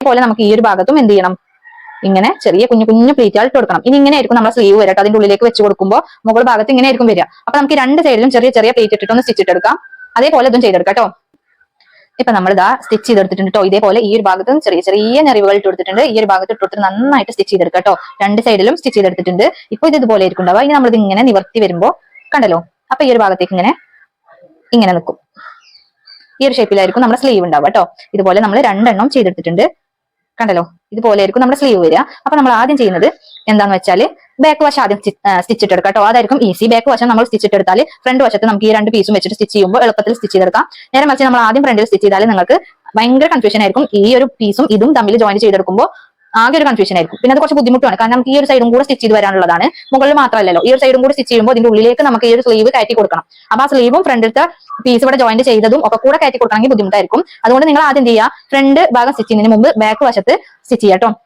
അതുപോലെ നമുക്ക് ഈ ഒരു ഭാഗത്തും എന്ത് ചെയ്യണം? ഇങ്ങനെ ചെറിയ കുഞ്ഞു കുഞ്ഞു പ്ലീറ്റുകൾ ഇട്ട് കൊടുക്കണം. ഇനി ഇങ്ങനെ ആയിരിക്കും നമ്മുടെ സ്ലീവ് വരട്ടെ അതിന്റെ ഉള്ളിലേക്ക് വെച്ച് കൊടുക്കുമ്പോൾ മുകൾ ഭാഗത്ത് ഇങ്ങനെ ആയിരിക്കും വരിക. അപ്പൊ നമുക്ക് രണ്ട് സൈഡിലും ചെറിയ ചെറിയ പ്ലീറ്റ് ഇട്ടിട്ട് ഒന്ന് സ്റ്റിച്ച് ഇട്ടെടുക്കാം. അതേപോലെ ഇതും ചെയ്തെടുക്കാം കേട്ടോ ഇപ്പൊ നമ്മൾ ഇതാ സ്റ്റിച്ച് ചെയ്തെടുത്തിട്ടുണ്ട് കേട്ടോ ഇതേപോലെ ഈ ഒരു ഭാഗത്തും ചെറിയ ചെറിയ ഞെറിവുകൾ ഇട്ട് കൊടുത്തിട്ടുണ്ട്. ഈ ഒരു ഭാഗത്ത് ഇട്ട് കൊടുത്തിട്ട് നന്നായിട്ട് സ്റ്റിച്ച് ചെയ്തെടുക്കാം കേട്ടോ രണ്ട് സൈഡിലും സ്റ്റിച്ച് ചെയ്തെടുത്തിട്ടുണ്ട്. ഇപ്പൊ ഇത് ഇതുപോലെ ആയിരിക്കും ഉണ്ടാവുക ഇനി നമ്മളിത് ഇങ്ങനെ നിവർത്തി വരുമ്പോ കണ്ടല്ലോ? അപ്പൊ ഈ ഒരു ഭാഗത്തേക്ക് ഇങ്ങനെ ഇങ്ങനെ നിൽക്കും. ഈ ഒരു ഷേപ്പിലായിരിക്കും നമ്മുടെ സ്ലീവ് ഉണ്ടാവുക കേട്ടോ ഇതുപോലെ നമ്മൾ രണ്ടെണ്ണം ചെയ്തെടുത്തിട്ടുണ്ട്. കണ്ടല്ലോ? ഇതുപോലെ ആയിരിക്കും നമ്മുടെ സ്ലീവ് വരിക. അപ്പൊ നമ്മൾ ആദ്യം ചെയ്യുന്നത് എന്താന്ന് വെച്ചാൽ ബാക്ക് വശം ആദ്യം സ്റ്റിച്ച് ഇട്ടെടുക്കാം കേട്ടോ. അതായിരിക്കും ഈസി ബാക്ക് വശം നമ്മൾ സ്റ്റിച്ച് ഇട്ടെടുത്താൽ ഫ്രണ്ട് വശത്ത് നമുക്ക് ഈ രണ്ട് പീസും വെച്ചിട്ട് സ്റ്റിച്ച് ചെയ്യുമ്പോൾ എളുപ്പത്തിൽ സ്റ്റിച്ച് ചെയ്തെടുക്കാം. നേരെ മറിച്ച് നമ്മൾ ആദ്യം ഫ്രണ്ടിൽ സ്റ്റിച്ച് ചെയ്താൽ നിങ്ങൾക്ക് ഭയങ്കര കൺഫ്യൂഷൻ ആയിരിക്കും. ഈ ഒരു പീസും ഇതും തമ്മിൽ ജോയിൻ ചെയ്തെടുക്കുമ്പോൾ ആകെ ഒരു കൺഫ്യൂഷൻ ആയിരിക്കും. പിന്നെ അത് കുറച്ച് ബുദ്ധിമുട്ടാണ് കാരണം നമുക്ക് ഈ ഒരു സൈഡും കൂടെ സ്റ്റിച്ച് ചെയ്ത് വരാനുള്ളതാണ്. മുകളിൽ മാത്രമല്ലല്ലോ. ഈ ഒരു സൈഡും കൂടെ സ്റ്റിച്ച് ചെയ്യുമ്പോൾ ഇതിന്റെ ഉള്ളിലേക്ക് നമുക്ക് ഈ ഒരു സ്ലീവ് കയറ്റി കൊടുക്കണം. അപ്പൊ ആ സ്ലീവും ഫ്രണ്ടിലത്തെ പീസ് ഇവിടെ ജോയിന്റ് ചെയ്തതും ഒക്കെ കൂടെ കയറ്റി കൊടുക്കണമെങ്കിൽ ബുദ്ധിമുട്ടായിരിക്കും. അതുകൊണ്ട് നിങ്ങൾ ആദ്യം ചെയ്യുക? ഫ്രണ്ട് ഭാഗം സ്റ്റിച്ച് ചെയ്യുന്നതിന് മുമ്പ് ബാക്ക് വശത്ത് സ്റ്റിച്ച് ചെയ്യാം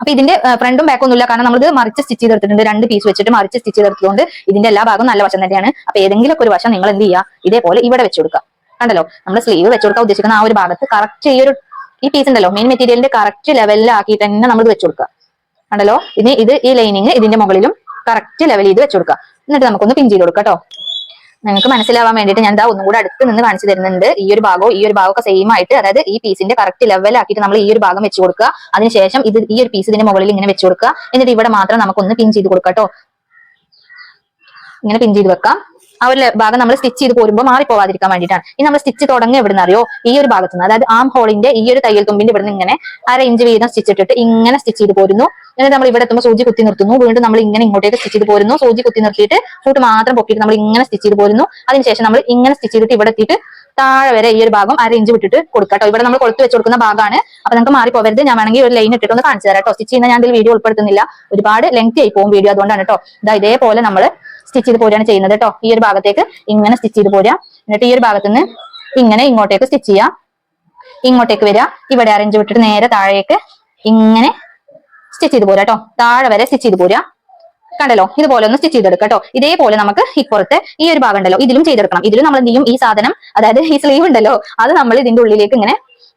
അപ്പൊ ഇതിന്റെ ഫ്രണ്ടും ബാക്കും ഒന്നുമില്ല. കാരണം നമ്മൾ ഇത് മറിച്ച് സ്റ്റിച്ച് ചെയ്തെടുത്തിട്ടുണ്ട്. രണ്ട് പീസ് വെച്ചിട്ട് മറിച്ച് സ്റ്റിച്ച് ചെയ്തെടുത്തതുകൊണ്ട് ഇതിന്റെ എല്ലാ ഭാഗവും നല്ല വശം തന്നെയാണ്. അപ്പൊ ഏതെങ്കിലും ഒരു വശം നിങ്ങൾ എന്ത് ചെയ്യുക? ഇതേപോലെ ഇവിടെ വെച്ച് കൊടുക്കുക. കണ്ടല്ലോ? നമ്മൾ സ്ലീവ് വെച്ചുകൊടുക്കാൻ ഉദ്ദേശിക്കുന്ന ആ ഒരു ഭാഗത്ത് കറക്റ്റ് ഈ ഒരു ഈ പീസ് ഉണ്ടല്ലോ. മെയിൻ മെറ്റീരിയലിന്റെ കറക്റ്റ് ആക്കി തന്നെ നമ്മൾ വെച്ചു കൊടുക്കുക ഉണ്ടല്ലോ ഇനി ഇത് ഈ ലൈനിങ് ഇതിന്റെ മുകളിലും കറക്റ്റ് ലെവൽ ചെയ്ത് വെച്ചു കൊടുക്കുക എന്നിട്ട് നമുക്കൊന്ന് പിൻ ചെയ്ത് കൊടുക്കാം കേട്ടോ നിങ്ങൾക്ക് മനസ്സിലാവാൻ വേണ്ടിയിട്ട് ഞാൻ ദാ ഒന്നും കൂടെ അടുത്ത് നിന്ന് കാണിച്ചു തരുന്നുണ്ട്. ഈ ഒരു ഭാഗവും ഈ ഒരു ഭാഗവും ഒക്കെ സെയിം ആയിട്ട് അതായത് ഈ പീസിന്റെ കറക്റ്റ് ലെവലാക്കിയിട്ട് നമ്മൾ ഈ ഒരു ഭാഗം വെച്ച് കൊടുക്കുക. അതിനുശേഷം ഇത് ഈ ഒരു പീസ് ഇതിന്റെ മുകളിൽ ഇങ്ങനെ വെച്ച് കൊടുക്കുക. എന്നിട്ട് ഇവിടെ മാത്രം നമുക്കൊന്ന് പിൻ ചെയ്ത് കൊടുക്കാം കേട്ടോ ഇങ്ങനെ പിൻ ചെയ്ത് വെക്കാം. ആ ഒരു ഭാഗം നമ്മൾ സ്റ്റിച്ച് ചെയ്ത് പോരുമ്പോൾ മാറിപ്പോവാതിരിക്കാൻ വേണ്ടിയിട്ടാണ്. ഇനി നമ്മൾ സ്റ്റിച്ച് തുടങ്ങുക എവിടെ അറിയോ ഈ ഒരു ഭാഗത്ത് നിന്ന് അതായത് ആം ഹോളിന്റെ ഈ ഒരു തയ്യൽ തുമ്പിന്റെ ഇവിടെ നിന്ന് ഇങ്ങനെ അര ഇഞ്ച് വീതം സ്റ്റിച്ച് ഇട്ടിട്ട് ഇങ്ങനെ സ്റ്റിച്ച് ചെയ്ത് പോരുന്നു. എന്നിട്ട് നമ്മൾ ഇവിടെ എത്തുമ്പോൾ സൂചി കുത്തി നിർത്തുന്നു. വീണ്ടും നമ്മൾ ഇങ്ങനെ ഇങ്ങോട്ടേക്ക് സ്റ്റിച്ച് ചെയ്ത് പോരുന്നു. സൂചി കുത്തി നിർത്തിയിട്ട് ഫുട്ട് മാത്രം പൊക്കിയിട്ട് നമ്മൾ ഇങ്ങനെ സ്റ്റിച്ച് ചെയ്ത് പോരുന്നു. അതിനുശേഷം നമ്മൾ ഇങ്ങനെ സ്റ്റിച്ച് ചെയ്തിട്ട് ഇവിടെ എത്തിയിട്ട് താഴെ വരെ ഈ ഒരു ഭാഗം അര ഇഞ്ച് വിട്ടിട്ട് കൊടുക്കാം കേട്ടോ. ഇവിടെ നമ്മൾ കൊടുത്ത് വെച്ച് കൊടുക്കുന്ന ഭാഗമാണ്. അപ്പൊ നമുക്ക് മാറി പോകരുത് ഞാൻ വേണമെങ്കിൽ ഒരു ലൈൻ ഇട്ടിട്ട് ഒന്ന് കാണിച്ചു തരാം കേട്ടോ. സ്റ്റിച്ച് ചെയ്യുന്ന ഞാൻ ഇതിൽ വീഡിയോ ഉൾപ്പെടുത്തുന്നില്ല. ഒരുപാട് ലെങ്ത് ആയി പോകും വീഡിയോ അതുകൊണ്ടാണ് കേട്ടോ. ഇതാ ഇതേപോലെ നമ്മൾ സ്റ്റിച്ച് ചെയ്ത് പോരുകയാണ് ചെയ്യുന്നത് കേട്ടോ ഈ ഒരു ഭാഗത്തേക്ക് ഇങ്ങനെ സ്റ്റിച്ച് ചെയ്ത് പോരുക. എന്നിട്ട് ഈ ഒരു ഭാഗത്തുനിന്ന് ഇങ്ങനെ ഇങ്ങോട്ടേക്ക് സ്റ്റിച്ച് ചെയ്യാം ഇങ്ങോട്ടേക്ക് വരിക. ഇവിടെ അരഞ്ച് വിട്ടിട്ട് നേരെ താഴേക്ക് ഇങ്ങനെ സ്റ്റിച്ച് ചെയ്ത് പോരാ കേട്ടോ താഴെ വരെ സ്റ്റിച്ച് ചെയ്ത് പോരാ കണ്ടല്ലോ? ഇതുപോലെ ഒന്ന് സ്റ്റിച്ച് ചെയ്തെടുക്കാം കേട്ടോ ഇതേപോലെ നമുക്ക് ഇപ്പുറത്തെ ഈ ഒരു ഭാഗം ഉണ്ടല്ലോ. ഇതിലും ചെയ്തെടുക്കണം. ഇതിലും നമ്മൾ എന്ത് ചെയ്യും? ഈ സാധനം അതായത് ഈ സ്ലീവ് ഉണ്ടല്ലോ. അത് നമ്മൾ ഇതിന്റെ ഉള്ളിലേക്ക് ഇങ്ങനെ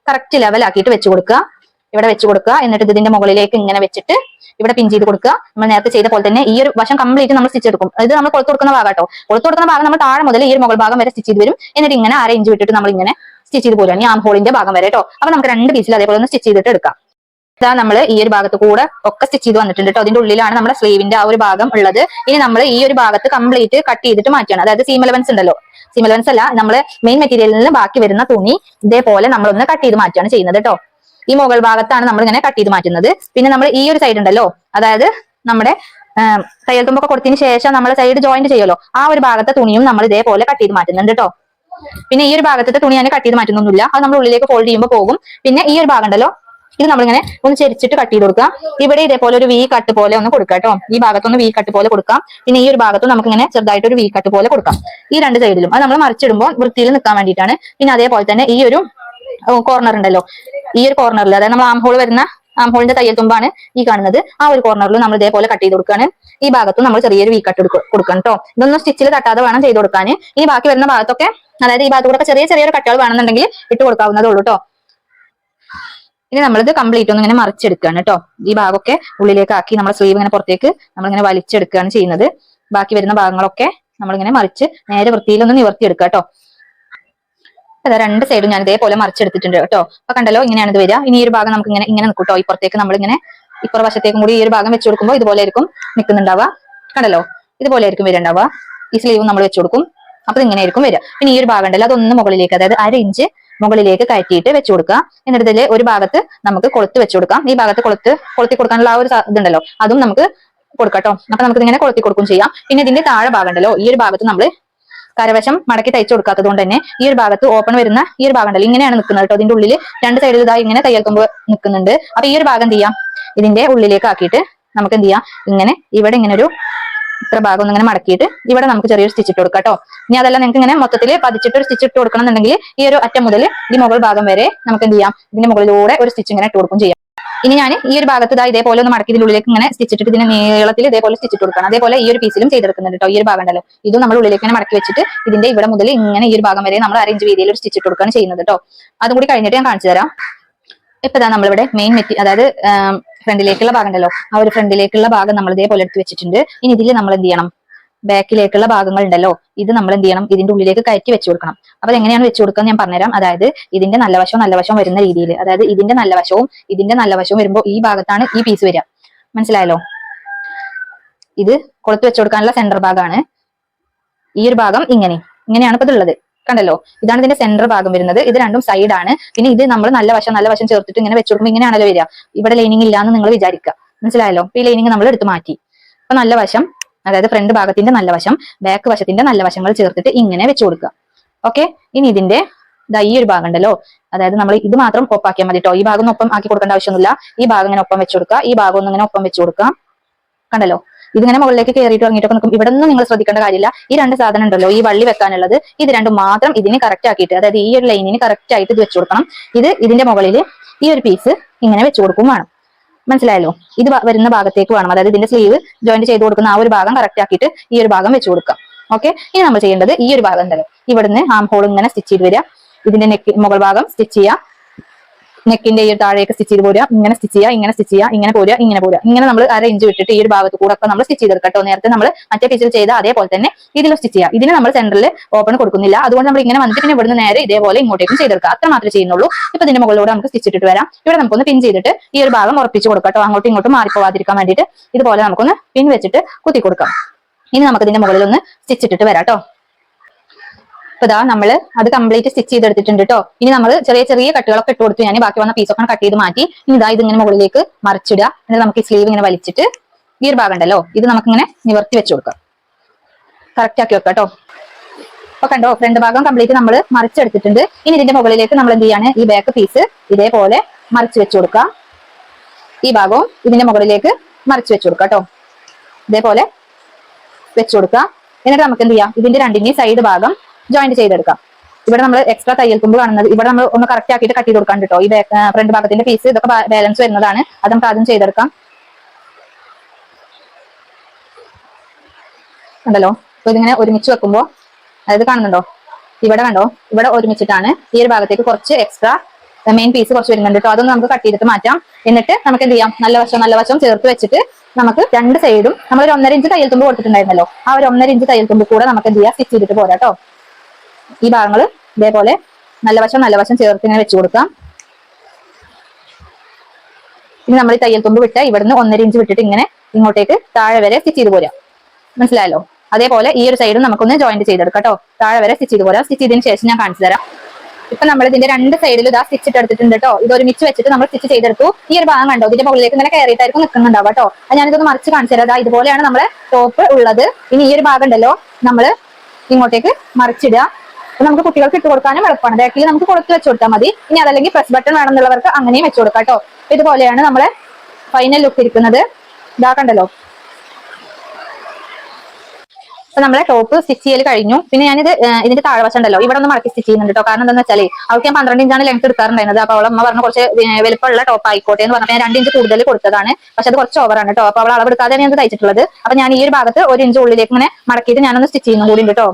കറക്റ്റ് ലെവൽ ആക്കിയിട്ട് വെച്ച് കൊടുക്കുക. ഇവിടെ വെച്ച് കൊടുക്കുക. എന്നിട്ട് ഇതിന്റെ മുകളിലേക്ക് ഇങ്ങനെ വെച്ചിട്ട് ഇവിടെ പിൻ ചെയ്ത് കൊടുക്കുക. നമ്മൾ നേരത്തെ ചെയ്ത പോലെ തന്നെ ഈ ഒരു വശം കംപ്ലീറ്റ് നമ്മൾ സ്റ്റിച്ച് എടുക്കും. ഇത് നമ്മൾ കൊടുത്തു കൊടുക്കുന്ന ഭാഗം കേട്ടോ. കൊളുത്ത് കൊടുക്കുന്ന ഭാഗം നമ്മൾ താഴെ മുതൽ ഈ ഒരു മുകൾ ഭാഗം വരെ സ്റ്റിച്ച് ചെയ്ത് വരും. എന്നിട്ട് ഇങ്ങനെ അര ഇഞ്ച് വിട്ടിട്ട് നമ്മൾ ഇങ്ങനെ സ്റ്റിച്ച് ചെയ്ത് പോലും ഈ ആം ഹോളിന്റെ ഭാഗം വരെ കേട്ടോ. അപ്പൊ നമുക്ക് രണ്ട് പീസിൽ അതേപോലെ ഒന്ന് സ്റ്റിച്ച് ചെയ്തിട്ട് എടുക്കാം. ഇതാ നമ്മൾ ഈ ഒരു ഭാഗത്ത് കൂടെ ഒക്കെ സ്റ്റിച്ച് ചെയ്ത് വന്നിട്ടുണ്ട് കേട്ടോ. അതിന്റെ ഉള്ളിലാണ് നമ്മുടെ സ്ലീവിന്റെ ആ ഒരു ഭാഗം ഉള്ളത്. ഇനി നമ്മൾ ഈ ഒരു ഭാഗത്ത് കംപ്ലീറ്റ് കട്ട് ചെയ്തിട്ട് മാറ്റണം അതായത് സീം എലവൻസ് ഉണ്ടല്ലോ. സീം എലവൻസ് അല്ല നമ്മൾ മെയിൻ മെറ്റീരിയലിൽ നിന്ന് ബാക്കി വരുന്ന തുണി ഇതേപോലെ നമ്മളൊന്ന് കട്ട് ചെയ്ത് മാറ്റുകയാണ് ചെയ്യുന്നത് കേട്ടോ. ഈ മുകൾ ഭാഗത്താണ് നമ്മൾ ഇങ്ങനെ കട്ട് ചെയ്ത് മാറ്റുന്നത്. പിന്നെ നമ്മൾ ഈ ഒരു സൈഡ് ഉണ്ടല്ലോ അതായത് നമ്മുടെ തയ്യൽ തുമ്പൊക്കെ കൊടുത്തതിന് ശേഷം നമ്മൾ സൈഡ് ജോയിന്റ് ചെയ്യുമല്ലോ ആ ഒരു ഭാഗത്തെ തുണിയും നമ്മൾ ഇതേപോലെ കട്ട് ചെയ്ത് മാറ്റുന്നുണ്ട് കേട്ടോ പിന്നെ ഈ ഒരു ഭാഗത്തെ തുണി ഞാൻ കട്ട് ചെയ്ത് മാറ്റുന്നൊന്നുമില്ല. അത് നമ്മൾ ഉള്ളിലേക്ക് ഫോൾഡ് ചെയ്യുമ്പോൾ പോകും. പിന്നെ ഈ ഒരു ഭാഗം ഉണ്ടല്ലോ ഇത് നമ്മളിങ്ങനെ ഒന്ന് ചെരിച്ചിട്ട് കട്ട് ചെയ്ത് കൊടുക്കാം ഇവിടെ ഇതേപോലെ ഒരു വി കട്ട് പോലെ ഒന്ന് കൊടുക്കാം കേട്ടോ ഈ ഭാഗത്തൊന്ന് വി കട്ട് പോലെ കൊടുക്കാം. പിന്നെ ഈ ഒരു ഭാഗത്തും നമുക്ക് ഇങ്ങനെ ചെറുതായിട്ട് ഒരു വി കട്ട് പോലെ കൊടുക്കാം. ഈ രണ്ട് സൈഡിലും അത് നമ്മൾ മറിച്ചിടുമ്പോൾ വൃത്തിയിൽ നിൽക്കാൻ വേണ്ടിയിട്ടാണ്. പിന്നെ അതേപോലെ തന്നെ ഈ ഒരു കോർണർ ഉണ്ടല്ലോ. ഈ ഒരു കോർണറിൽ അതായത് നമ്മൾ ആം ഹോൾ വരുന്ന ആം ഹോളിന്റെ തയ്യൽ തുമ്പാണ് ഈ കാണുന്നത്. ആ ഒരു കോർണറിൽ നമ്മൾ ഇതേപോലെ കട്ട് ചെയ്ത് കൊടുക്കുകയാണ് ഈ ഭാഗത്തും നമ്മൾ ചെറിയൊരു വീ കട്ട് കൊടുക്കണം കേട്ടോ ഇതൊന്നും സ്റ്റിച്ചിൽ തട്ടാതെ വേണം ചെയ്ത് കൊടുക്കാൻ ഇനി ബാക്കി വരുന്ന ഭാഗത്തൊക്കെ അതായത് ഈ ഭാഗത്തൂടെ ചെറിയ ചെറിയൊരു കട്ടുകൾ വേണമെന്നുണ്ടെങ്കിൽ ഇട്ട് കൊടുക്കാവുന്നതേ ഉള്ളൂ കേട്ടോ ഇനി നമ്മളിത് കംപ്ലീറ്റ് ഒന്ന് ഇങ്ങനെ മറിച്ചെടുക്കുകയാണ് കേട്ടോ ഈ ഭാഗമൊക്കെ ഉള്ളിലേക്ക് ആക്കി നമ്മുടെ സ്ലീവ് ഇങ്ങനെ പുറത്തേക്ക് നമ്മളിങ്ങനെ വലിച്ചെടുക്കുകയാണ് ചെയ്യുന്നത്. ബാക്കി വരുന്ന ഭാഗങ്ങളൊക്കെ നമ്മളിങ്ങനെ മറിച്ച് നേരെ വൃത്തിയിലൊന്ന് നിവർത്തിയെടുക്കുക കേട്ടോ അതാ രണ്ട് സൈഡും ഞാൻ ഇതേപോലെ മറിച്ചെടുത്തിട്ടുണ്ട് കേട്ടോ. അപ്പൊ കണ്ടല്ലോ ഇങ്ങനെയാണ് ഇത് വരിക. ഇനി ഈ ഒരു ഭാഗം നമുക്ക് ഇങ്ങനെ ഇങ്ങനെ നിൽക്കും കേട്ടോ. നമ്മൾ ഇങ്ങനെ ഇപ്പുറ വശത്തേക്കും കൂടി ഈ ഒരു ഭാഗം വെച്ച് കൊടുക്കുമ്പോൾ ഇതുപോലെ ആയിരിക്കും നിൽക്കുന്നുണ്ടാവുക. കണ്ടല്ലോ? ഇതുപോലെ ആയിരിക്കും വരുന്നുണ്ടാവുക ഈ സ്ലീവ് നമ്മൾ വെച്ച് കൊടുക്കും. അപ്പൊ ഇങ്ങനെ ആയിരിക്കും വരിക. പിന്നെ ഈ ഒരു ഭാഗം ഉണ്ടല്ലോ അതൊന്ന് മുകളിലേക്ക് അതായത് അര ഇഞ്ച് മുകളിലേക്ക് കയറ്റിയിട്ട് വെച്ചു കൊടുക്കുക. എന്നിട്ട് ഇതിൽ ഒരു ഭാഗത്ത് നമുക്ക് കൊളുത്ത് വെച്ചു കൊടുക്കാം. ഈ ഭാഗത്ത് കൊളുത്ത് കൊളുത്തി കൊടുക്കാനുള്ള ആ ഒരു ഇതുണ്ടല്ലോ. അതും നമുക്ക് കൊടുക്കാട്ടോ അപ്പൊ നമുക്ക് ഇങ്ങനെ കൊളുത്തി കൊടുക്കും ചെയ്യാം. പിന്നെ ഇതിന്റെ താഴെ ഭാഗം ഉണ്ടല്ലോ ഈ ഒരു ഭാഗത്ത് നമ്മൾ കരവശം മടക്കി തയ്ച്ചു കൊടുക്കാത്തത് കൊണ്ട് തന്നെ ഈ ഒരു ഭാഗത്ത് ഓപ്പൺ വരുന്ന ഈ ഒരു ഭാഗം ഉണ്ടല്ലോ. ഇങ്ങനെയാണ് നിൽക്കുന്നത് കേട്ടോ ഇതിന്റെ ഉള്ളിൽ രണ്ട് സൈഡിൽ ഇതാ ഇങ്ങനെ തയ്യൽ നിൽക്കുന്നുണ്ട്. അപ്പൊ ഈ ഒരു ഭാഗം എന്ത് ചെയ്യാം? ഇതിന്റെ ഉള്ളിലേക്ക് ആക്കിയിട്ട് നമുക്ക് എന്ത് ചെയ്യാം? ഇങ്ങനെ ഇവിടെ ഇങ്ങനെ ഒരു ഇത്ര ഭാഗം ഒന്ന് ഇങ്ങനെ മടക്കിയിട്ട് ഇവിടെ നമുക്ക് ചെറിയൊരു സ്റ്റിച്ച് ഇട്ട് കൊടുക്കാം കേട്ടോ ഇനി അതല്ല നിങ്ങൾക്ക് ഇങ്ങനെ മൊത്തത്തിൽ പതിച്ചിട്ട് ഒരു സ്റ്റിച്ച് ഇട്ട് കൊടുക്കണം എന്നുണ്ടെങ്കിൽ ഈ ഒരു അറ്റം മുതൽ ഈ മുകൾ ഭാഗം വരെ നമുക്ക് എന്ത് ചെയ്യാം? ഇതിന്റെ മുകളിലൂടെ ഒരു സ്റ്റിച്ച് ഇങ്ങനെ ഇട്ട് കൊടുക്കും ചെയ്യാം. ഇനി ഞാൻ ഈ ഒരു ഭാഗത്ത് ഇതാ ഇതേപോലെ ഒന്ന് മടക്കി ഇതിന്റെ ഉള്ളിലേക്ക് ഇങ്ങനെ സ്റ്റിച്ചിട്ട് ഇതിന് നീളത്തിൽ ഇതേപോലെ സ്റ്റിച്ചിട്ട് കൊടുക്കണം. അതേപോലെ ഈ ഒരു പീസിലും ചെയ്തെടുക്കുന്നുണ്ട് കേട്ടോ ഈ ഒരു ഭാഗം ഉണ്ടല്ലോ. ഇതും നമ്മൾ ഉള്ളിലേക്ക് ഇങ്ങനെ മടക്കി വെച്ചിട്ട് ഇതിന്റെ ഇവിടെ മുതൽ ഇങ്ങനെ ഈ ഒരു ഭാഗം വരെ നമ്മൾ അറേഞ്ച് രീതിയിൽ ഒരു സ്റ്റിച്ച് ഇട്ട് കൊടുക്കുകയാണ് ചെയ്യുന്നത് കേട്ടോ അതും കൂടി കഴിഞ്ഞിട്ട് ഞാൻ കാണിച്ചു തരാം. ഇപ്പൊ ഇതാ നമ്മളിവിടെ മെയിൻ മെറ്റി അതായത് ഫ്രണ്ടിലേക്കുള്ള ഭാഗം ഉണ്ടല്ലോ. ആ ഒരു ഫ്രണ്ടിലേക്കുള്ള ഭാഗം നമ്മൾ ഇതേപോലെ എടുത്ത് വെച്ചിട്ടുണ്ട്. ഇനി ഇതിൽ നമ്മൾ എന്ത് ചെയ്യണം? ബാക്കിലേക്കുള്ള ഭാഗങ്ങൾ ഉണ്ടല്ലോ ഇത് നമ്മൾ എന്ത് ചെയ്യണം ഇതിന്റെ ഉള്ളിലേക്ക് കയറ്റി വെച്ചു കൊടുക്കണം. അപ്പൊ എങ്ങനെയാണ് വെച്ചു കൊടുക്കുക ഞാൻ പറഞ്ഞുതരാം. അതായത് ഇതിന്റെ നല്ല വശവും നല്ല വശവും വരുന്ന രീതിയിൽ. അതായത് ഇതിന്റെ നല്ല വശവും ഇതിന്റെ നല്ല വശവും വരുമ്പോൾ ഈ ഭാഗത്താണ് ഈ പീസ് വരിക. മനസ്സിലായല്ലോ? ഇത് കൊളുത്ത് വെച്ചു കൊടുക്കാനുള്ള സെന്റർ ഭാഗമാണ്. ഈ ഒരു ഭാഗം ഇങ്ങനെ. ഇങ്ങനെയാണ് ഇപ്പൊ ഇതുള്ളത്. കണ്ടല്ലോ? ഇതാണ് ഇതിന്റെ സെന്റർ ഭാഗം വരുന്നത്. ഇത് രണ്ടും സൈഡാണ് പിന്നെ ഇത് നമ്മൾ നല്ല വശം നല്ല വശം ചേർത്തിട്ട് ഇങ്ങനെ വെച്ചു കൊടുക്കുമ്പോൾ ഇങ്ങനെയാണല്ലോ വരിക. ഇവിടെ ലൈനിങ് ഇല്ലാന്ന് നിങ്ങൾ വിചാരിക്കുക. മനസ്സിലായല്ലോ? ഈ ലൈനിങ് നമ്മൾ എടുത്ത് മാറ്റി. അപ്പൊ നല്ല വശം അതായത് ഫ്രണ്ട് ഭാഗത്തിന്റെ നല്ല വശം ബാക്ക് വശത്തിന്റെ നല്ല വശങ്ങൾ ചേർത്തിട്ട് ഇങ്ങനെ വെച്ചു കൊടുക്കുക. ഓക്കെ ഇനി ഇതിന്റെ ദാ ഈ ഒരു ഭാഗം ഉണ്ടല്ലോ. അതായത് നമ്മൾ ഇത് മാത്രം ഒപ്പാക്കിയാൽ മതി കേട്ടോ ഈ ഭാഗം ഒപ്പം ആക്കി കൊടുക്കേണ്ട ആവശ്യമൊന്നുമില്ല. ഈ ഭാഗം ഇങ്ങനെ ഒപ്പം വെച്ചു കൊടുക്കുക. ഈ ഭാഗം ഒന്ന് ഇങ്ങനെ ഒപ്പം വെച്ചു കൊടുക്കുക. കണ്ടല്ലോ? ഇതിങ്ങനെ മുകളിലേക്ക് കയറിയിട്ട് ഇറങ്ങിയിട്ടൊക്കെ നിൽക്കും ഇവിടെ നിന്ന് നിങ്ങൾ ശ്രദ്ധിക്കേണ്ട കാര്യമില്ല. ഈ രണ്ട് സാധനം ഉണ്ടല്ലോ ഈ വള്ളി വെക്കാനുള്ളത് ഇത് രണ്ടും മാത്രം ഇതിന് കറക്റ്റ് ആക്കിയിട്ട് അതായത് ഈ ഒരു ലൈനിന് കറക്റ്റ് ആയിട്ട് ഇത് വെച്ചു കൊടുക്കണം. ഇത് ഇതിന്റെ മുകളിൽ ഈ ഒരു പീസ് ഇങ്ങനെ വെച്ചു കൊടുക്കും വേണം. മനസ്സിലായല്ലോ? ഇത് വരുന്ന ഭാഗത്തേക്ക് വേണം. അതായത് ഇതിന്റെ സ്ലീവ് ജോയിന്റ് ചെയ്ത് കൊടുക്കുന്ന ആ ഒരു ഭാഗം കറക്റ്റ് ആക്കിയിട്ട് ഈ ഒരു ഭാഗം വെച്ച് കൊടുക്കാം. ഓക്കെ ഇനി നമ്മൾ ചെയ്യേണ്ടത് ഈ ഒരു ഭാഗം ഉണ്ടല്ലോ. ഇവിടുന്ന് ആം ഹോൾ ഇങ്ങനെ സ്റ്റിച്ച് ചെയ്ത് വരിക. ഇതിന്റെ നെക്ക് മുകൾ ഭാഗം സ്റ്റിച്ച് ചെയ്യുക. നെക്കിന്റെ ഈ ഒരു താഴേക്ക് സ്റ്റിച്ച് ചെയ്ത് പോരുക. ഇങ്ങനെ സ്റ്റിച്ച് ചെയ്യുക ഇങ്ങനെ സ്റ്റിച്ച് ചെയ്യുക ഇങ്ങനെ പോരുക ഇങ്ങനെ പോരുക. ഇങ്ങനെ നമ്മൾ അര ഇഞ്ച് വിട്ടിട്ട് ഈ ഒരു ഭാഗത്ത് കൂടെ ഒക്കെ നമ്മൾ സ്റ്റിച്ച് ചെയ്തെടുക്കട്ടോ. കേട്ടോ നേരത്തെ നമ്മൾ മറ്റേ പീസിൽ ചെയ്ത അതേപോലെ തന്നെ ഇതിൽ സ്റ്റിച്ച് ചെയ്യുക. ഇതിന് നമ്മൾ സെന്ററിൽ ഓപ്പൺ കൊടുക്കുന്നില്ല. അതുകൊണ്ട് നമ്മൾ ഇങ്ങനെ വന്നിട്ട് പിന്നെ ഇവിടുന്ന് നേരെ ഇതേപോലെ ഇങ്ങോട്ടേക്കും ചെയ്തെടുക്കുക. അത്ര മാത്രമേ ചെയ്യുന്നുള്ളൂ. ഇപ്പൊ ഇതിന്റെ മുകളിലൂടെ നമുക്ക് സ്റ്റിച്ച് ഇട്ടിട്ട് വരാം. ഇവിടെ നമുക്കൊന്ന് പിൻ ചെയ്തിട്ട് ഈ ഒരു ഭാഗം ഉറപ്പിച്ച് കൊടുക്കട്ടോ. കേട്ടോ അങ്ങോട്ടും ഇങ്ങോട്ടും മാറിപ്പോവാതിരിക്കാൻ വേണ്ടിയിട്ട് ഇതുപോലെ നമുക്കൊന്ന് പിൻ വെച്ചിട്ട് കുത്തി കൊടുക്കാം. ഇനി നമുക്ക് ഇതിന്റെ മുകളിൽ ഒന്ന് സ്റ്റിച്ച് ഇട്ടിട്ട് വരാം കേട്ടോ അപ്പൊ ഇതാ നമ്മൾ അത് കംപ്ലീറ്റ് സ്റ്റിച്ച് ചെയ്തെടുത്തിട്ടുണ്ട് കേട്ടോ ഇനി നമ്മൾ ചെറിയ ചെറിയ കട്ടുകളൊക്കെ ഇട്ട് കൊടുത്തു. ഞാൻ ബാക്കി വന്ന പീസൊക്കെ കട്ട് ചെയ്ത് മാറ്റി. ഇനി ഇതാ ഇതിങ്ങനെ മുകളിലേക്ക് മറിച്ചിടുക. എന്നിട്ട് നമുക്ക് ഈ സ്ലീവ് ഇങ്ങനെ വലിച്ചിട്ട് ഈ ഒരു ഭാഗം ഉണ്ടല്ലോ ഇത് നമുക്കിങ്ങനെ നിവർത്തി വെച്ച് കൊടുക്കാം. കറക്റ്റ് ആക്കി വെക്കാം കേട്ടോ അപ്പൊ കണ്ടോ ഫ്രണ്ട് ഭാഗം കംപ്ലീറ്റ് നമ്മൾ മറിച്ചെടുത്തിട്ടുണ്ട്. ഇനി ഇതിന്റെ മുകളിലേക്ക് നമ്മൾ എന്ത് ചെയ്യാണ്? ഈ ബാക്ക് പീസ് ഇതേപോലെ മറിച്ച് വെച്ച് കൊടുക്കാം ഈ ഭാഗവും ഇതിന്റെ മുകളിലേക്ക് മറിച്ച് വെച്ച് കൊടുക്കാം കേട്ടോ ഇതേപോലെ വെച്ച് കൊടുക്കാം എന്നിട്ട് നമുക്ക് എന്ത് ചെയ്യാം? ഇതിന്റെ രണ്ടിന്റെയും സൈഡ് ഭാഗം ജോയിന്റ് ചെയ്തെടുക്കാം. ഇവിടെ നമ്മൾ എക്സ്ട്രാ തയ്യൽ കാണുന്നത് ഇവിടെ നമ്മൾ ഒന്ന് കറക്റ്റ് ആക്കിയിട്ട് കട്ട് ചെയ്ത് കൊടുക്കാൻ കേട്ടോ. ഈ ഫ്രണ്ട് ഭാഗത്തിന്റെ പീസ് ഇതൊക്കെ ബാലൻസ് വരുന്നതാണ്. അത് നമുക്ക് ആദ്യം ചെയ്തെടുക്കാം. ഉണ്ടല്ലോ അപ്പൊ ഇതിങ്ങനെ ഒരുമിച്ച് വെക്കുമ്പോൾ അതായത് കാണുന്നുണ്ടോ? ഇവിടെ കണ്ടോ? ഇവിടെ ഒരുമിച്ചിട്ടാണ് ഈ ഒരു ഭാഗത്തേക്ക് കുറച്ച് എക്സ്ട്രാ മെയിൻ പീസ് കുറച്ച് വരുന്നുണ്ട് കേട്ടോ. അതൊന്നും നമുക്ക് കട്ട് ചെയ്തിട്ട് മാറ്റാം. എന്നിട്ട് നമുക്ക് എന്ത് ചെയ്യാം? നല്ല വശം നല്ല വശം ചേർത്ത് വെച്ചിട്ട് നമുക്ക് രണ്ട് സൈഡും നമ്മൾ ഒരു ഒന്നര ഇഞ്ച് തയ്യൽ തുമ്പ് കൊടുത്തിട്ടുണ്ടായിരുന്നല്ലോ. ആ ഒരു ഒന്നര ഇഞ്ച് തയ്യൽ തുമ്പ് കൂടെ നമുക്ക് എന്ത് ചെയ്യാം? സ്റ്റിച്ച് ചെയ്തിട്ട് പോരാ കേട്ടോ ഈ ഭാഗങ്ങൾ ഇതേപോലെ നല്ല വശം നല്ല വശം ചേർത്ത് ഇങ്ങനെ വെച്ചു കൊടുക്കാം. ഇനി നമ്മൾ ഈ തയ്യൽ തുമ്പ് വിട്ട ഇവിടുന്ന് ഒന്നര ഇഞ്ച് വിട്ടിട്ട് ഇങ്ങനെ ഇങ്ങോട്ടേക്ക് താഴെ വരെ സ്റ്റിച്ച് ചെയ്ത് പോരാം. മനസ്സിലായല്ലോ? അതേപോലെ ഈ ഒരു സൈഡും നമുക്കൊന്ന് ജോയിന്റ് ചെയ്തെടുക്കാം കേട്ടോ. താഴെ വരെ സ്റ്റിച്ച് ചെയ്ത് പോരാം. സ്റ്റിച്ച് ചെയ്തതിന് ശേഷം ഞാൻ കാണിച്ചു തരാം. ഇപ്പൊ നമ്മൾ ഇതിന്റെ രണ്ട് സൈഡിലും ഇതാ സ്റ്റിച്ച് എടുത്തിട്ടുണ്ട് കേട്ടോ. ഇതൊരു ഒരുമിച്ച് വെച്ചിട്ട് നമ്മൾ സ്റ്റിച്ച് ചെയ്തെടുത്തു. ഈ ഒരു ഭാഗം കണ്ടോ? ഇതിന്റെ മുകളിലേക്ക് ഇങ്ങനെ കയറിയിട്ടായിരിക്കും നിൽക്കുന്നുണ്ടാവും കേട്ടോ. അത് ഞാനിതൊന്ന് മറിച്ച് കാണിച്ചു തരാം. ഇതുപോലെയാണ് നമ്മുടെ ടോപ്പ് ഉള്ളത്. ഇനി ഈ ഒരു ഭാഗം ഉണ്ടല്ലോ. നമ്മൾ ഇങ്ങോട്ടേക്ക് മറിച്ചിടുക. നമുക്ക് കുട്ടികൾക്ക് ഇട്ട് കൊടുക്കാനും എളുപ്പമാണ്. ബാക്കിൽ നമുക്ക് കൊടുത്ത് വെച്ച് കൊടുത്താൽ മതി. ഇനി അതല്ലെങ്കിൽ പ്രസ് ബട്ടൺ വേണമെന്നുള്ളവർക്ക് അങ്ങനെയും വെച്ച് കൊടുക്കാം കേട്ടോ. ഇതുപോലെയാണ് നമ്മളെ ഫൈനൽ ലുക്ക് ഇരിക്കുന്നത്. ഇതാ കണ്ടല്ലോ. അപ്പൊ നമ്മളെ ടോപ്പ് സ്റ്റിച്ച് ചെയ്യൽ കഴിഞ്ഞു. പിന്നെ ഞാനിത് ഇതിന്റെ താഴ്വശം ഉണ്ടല്ലോ. ഇവിടെ ഒന്ന് മടക്കി സ്റ്റിച്ച് ചെയ്യുന്നുണ്ട് കേട്ടോ. കാരണം എന്താണെന്ന് വെച്ചാൽ അവൾക്ക് ഞാൻ പന്ത്രണ്ട് ഇഞ്ചാണ് ലെങ്ത് എടുക്കാറുണ്ടായിരുന്നത്. അപ്പൊ അവളെ അമ്മ പറഞ്ഞു കുറച്ച് വലുപ്പമുള്ള ടോപ്പ് ആയിക്കോട്ടെ എന്ന് പറഞ്ഞാൽ ഞാൻ രണ്ട് ഇഞ്ച് കൂടുതൽ കൊടുത്തതാണ്. പക്ഷെ അത് കുറച്ച് ഓവറാണ് കേട്ടോ. അപ്പൊ അവൾ എടുക്കാതെ ഞാൻ തയ്ച്ചിട്ടുള്ളത്. അപ്പൊ ഞാൻ ഈ ഒരു ഭാഗത്ത് ഒരു ഇഞ്ച് ഉള്ളിലേക്ക് ഇങ്ങനെ മടക്കിയിട്ട് ഞാനൊന്ന് സ്റ്റിച്ച് ചെയ്യുന്നു കൂടി കേട്ടോ.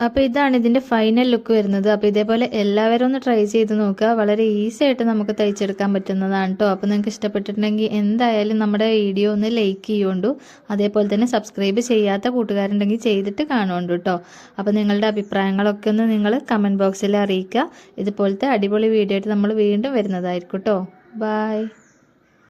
അപ്പോൾ ഇതാണ് ഇതിന്റെ ഫൈനൽ ലുക്ക് വരുന്നത്. അപ്പോൾ ഇതേപോലെ എല്ലാവരും ഒന്ന് ട്രൈ ചെയ്ത് നോക്കുക. വളരെ ഈസി ആയിട്ട് നമുക്ക് തയ്ച്ചെടുക്കാൻ പറ്റുന്നതാണ് കേട്ടോ അപ്പോൾ നിങ്ങൾക്ക് ഇഷ്ടപ്പെട്ടിട്ടുണ്ടെങ്കിൽ എന്തായാലും നമ്മുടെ വീഡിയോ ഒന്ന് ലൈക്ക് ചെയ്യുകൊണ്ടു അതേപോലെ തന്നെ സബ്സ്ക്രൈബ് ചെയ്യാത്ത കൂട്ടുകാരുണ്ടെങ്കിൽ ചെയ്തിട്ട് കാണുകൊണ്ടു കേട്ടോ അപ്പോൾ നിങ്ങളുടെ അഭിപ്രായങ്ങളൊക്കെ ഒന്ന് നിങ്ങൾ കമന്റ് ബോക്സിൽ അറിയിക്കുക. ഇതുപോലത്തെ അടിപൊളി വീഡിയോ ആയിട്ട് നമ്മൾ വീണ്ടും വരുന്നതായിരിക്കും കേട്ടോ ബായ്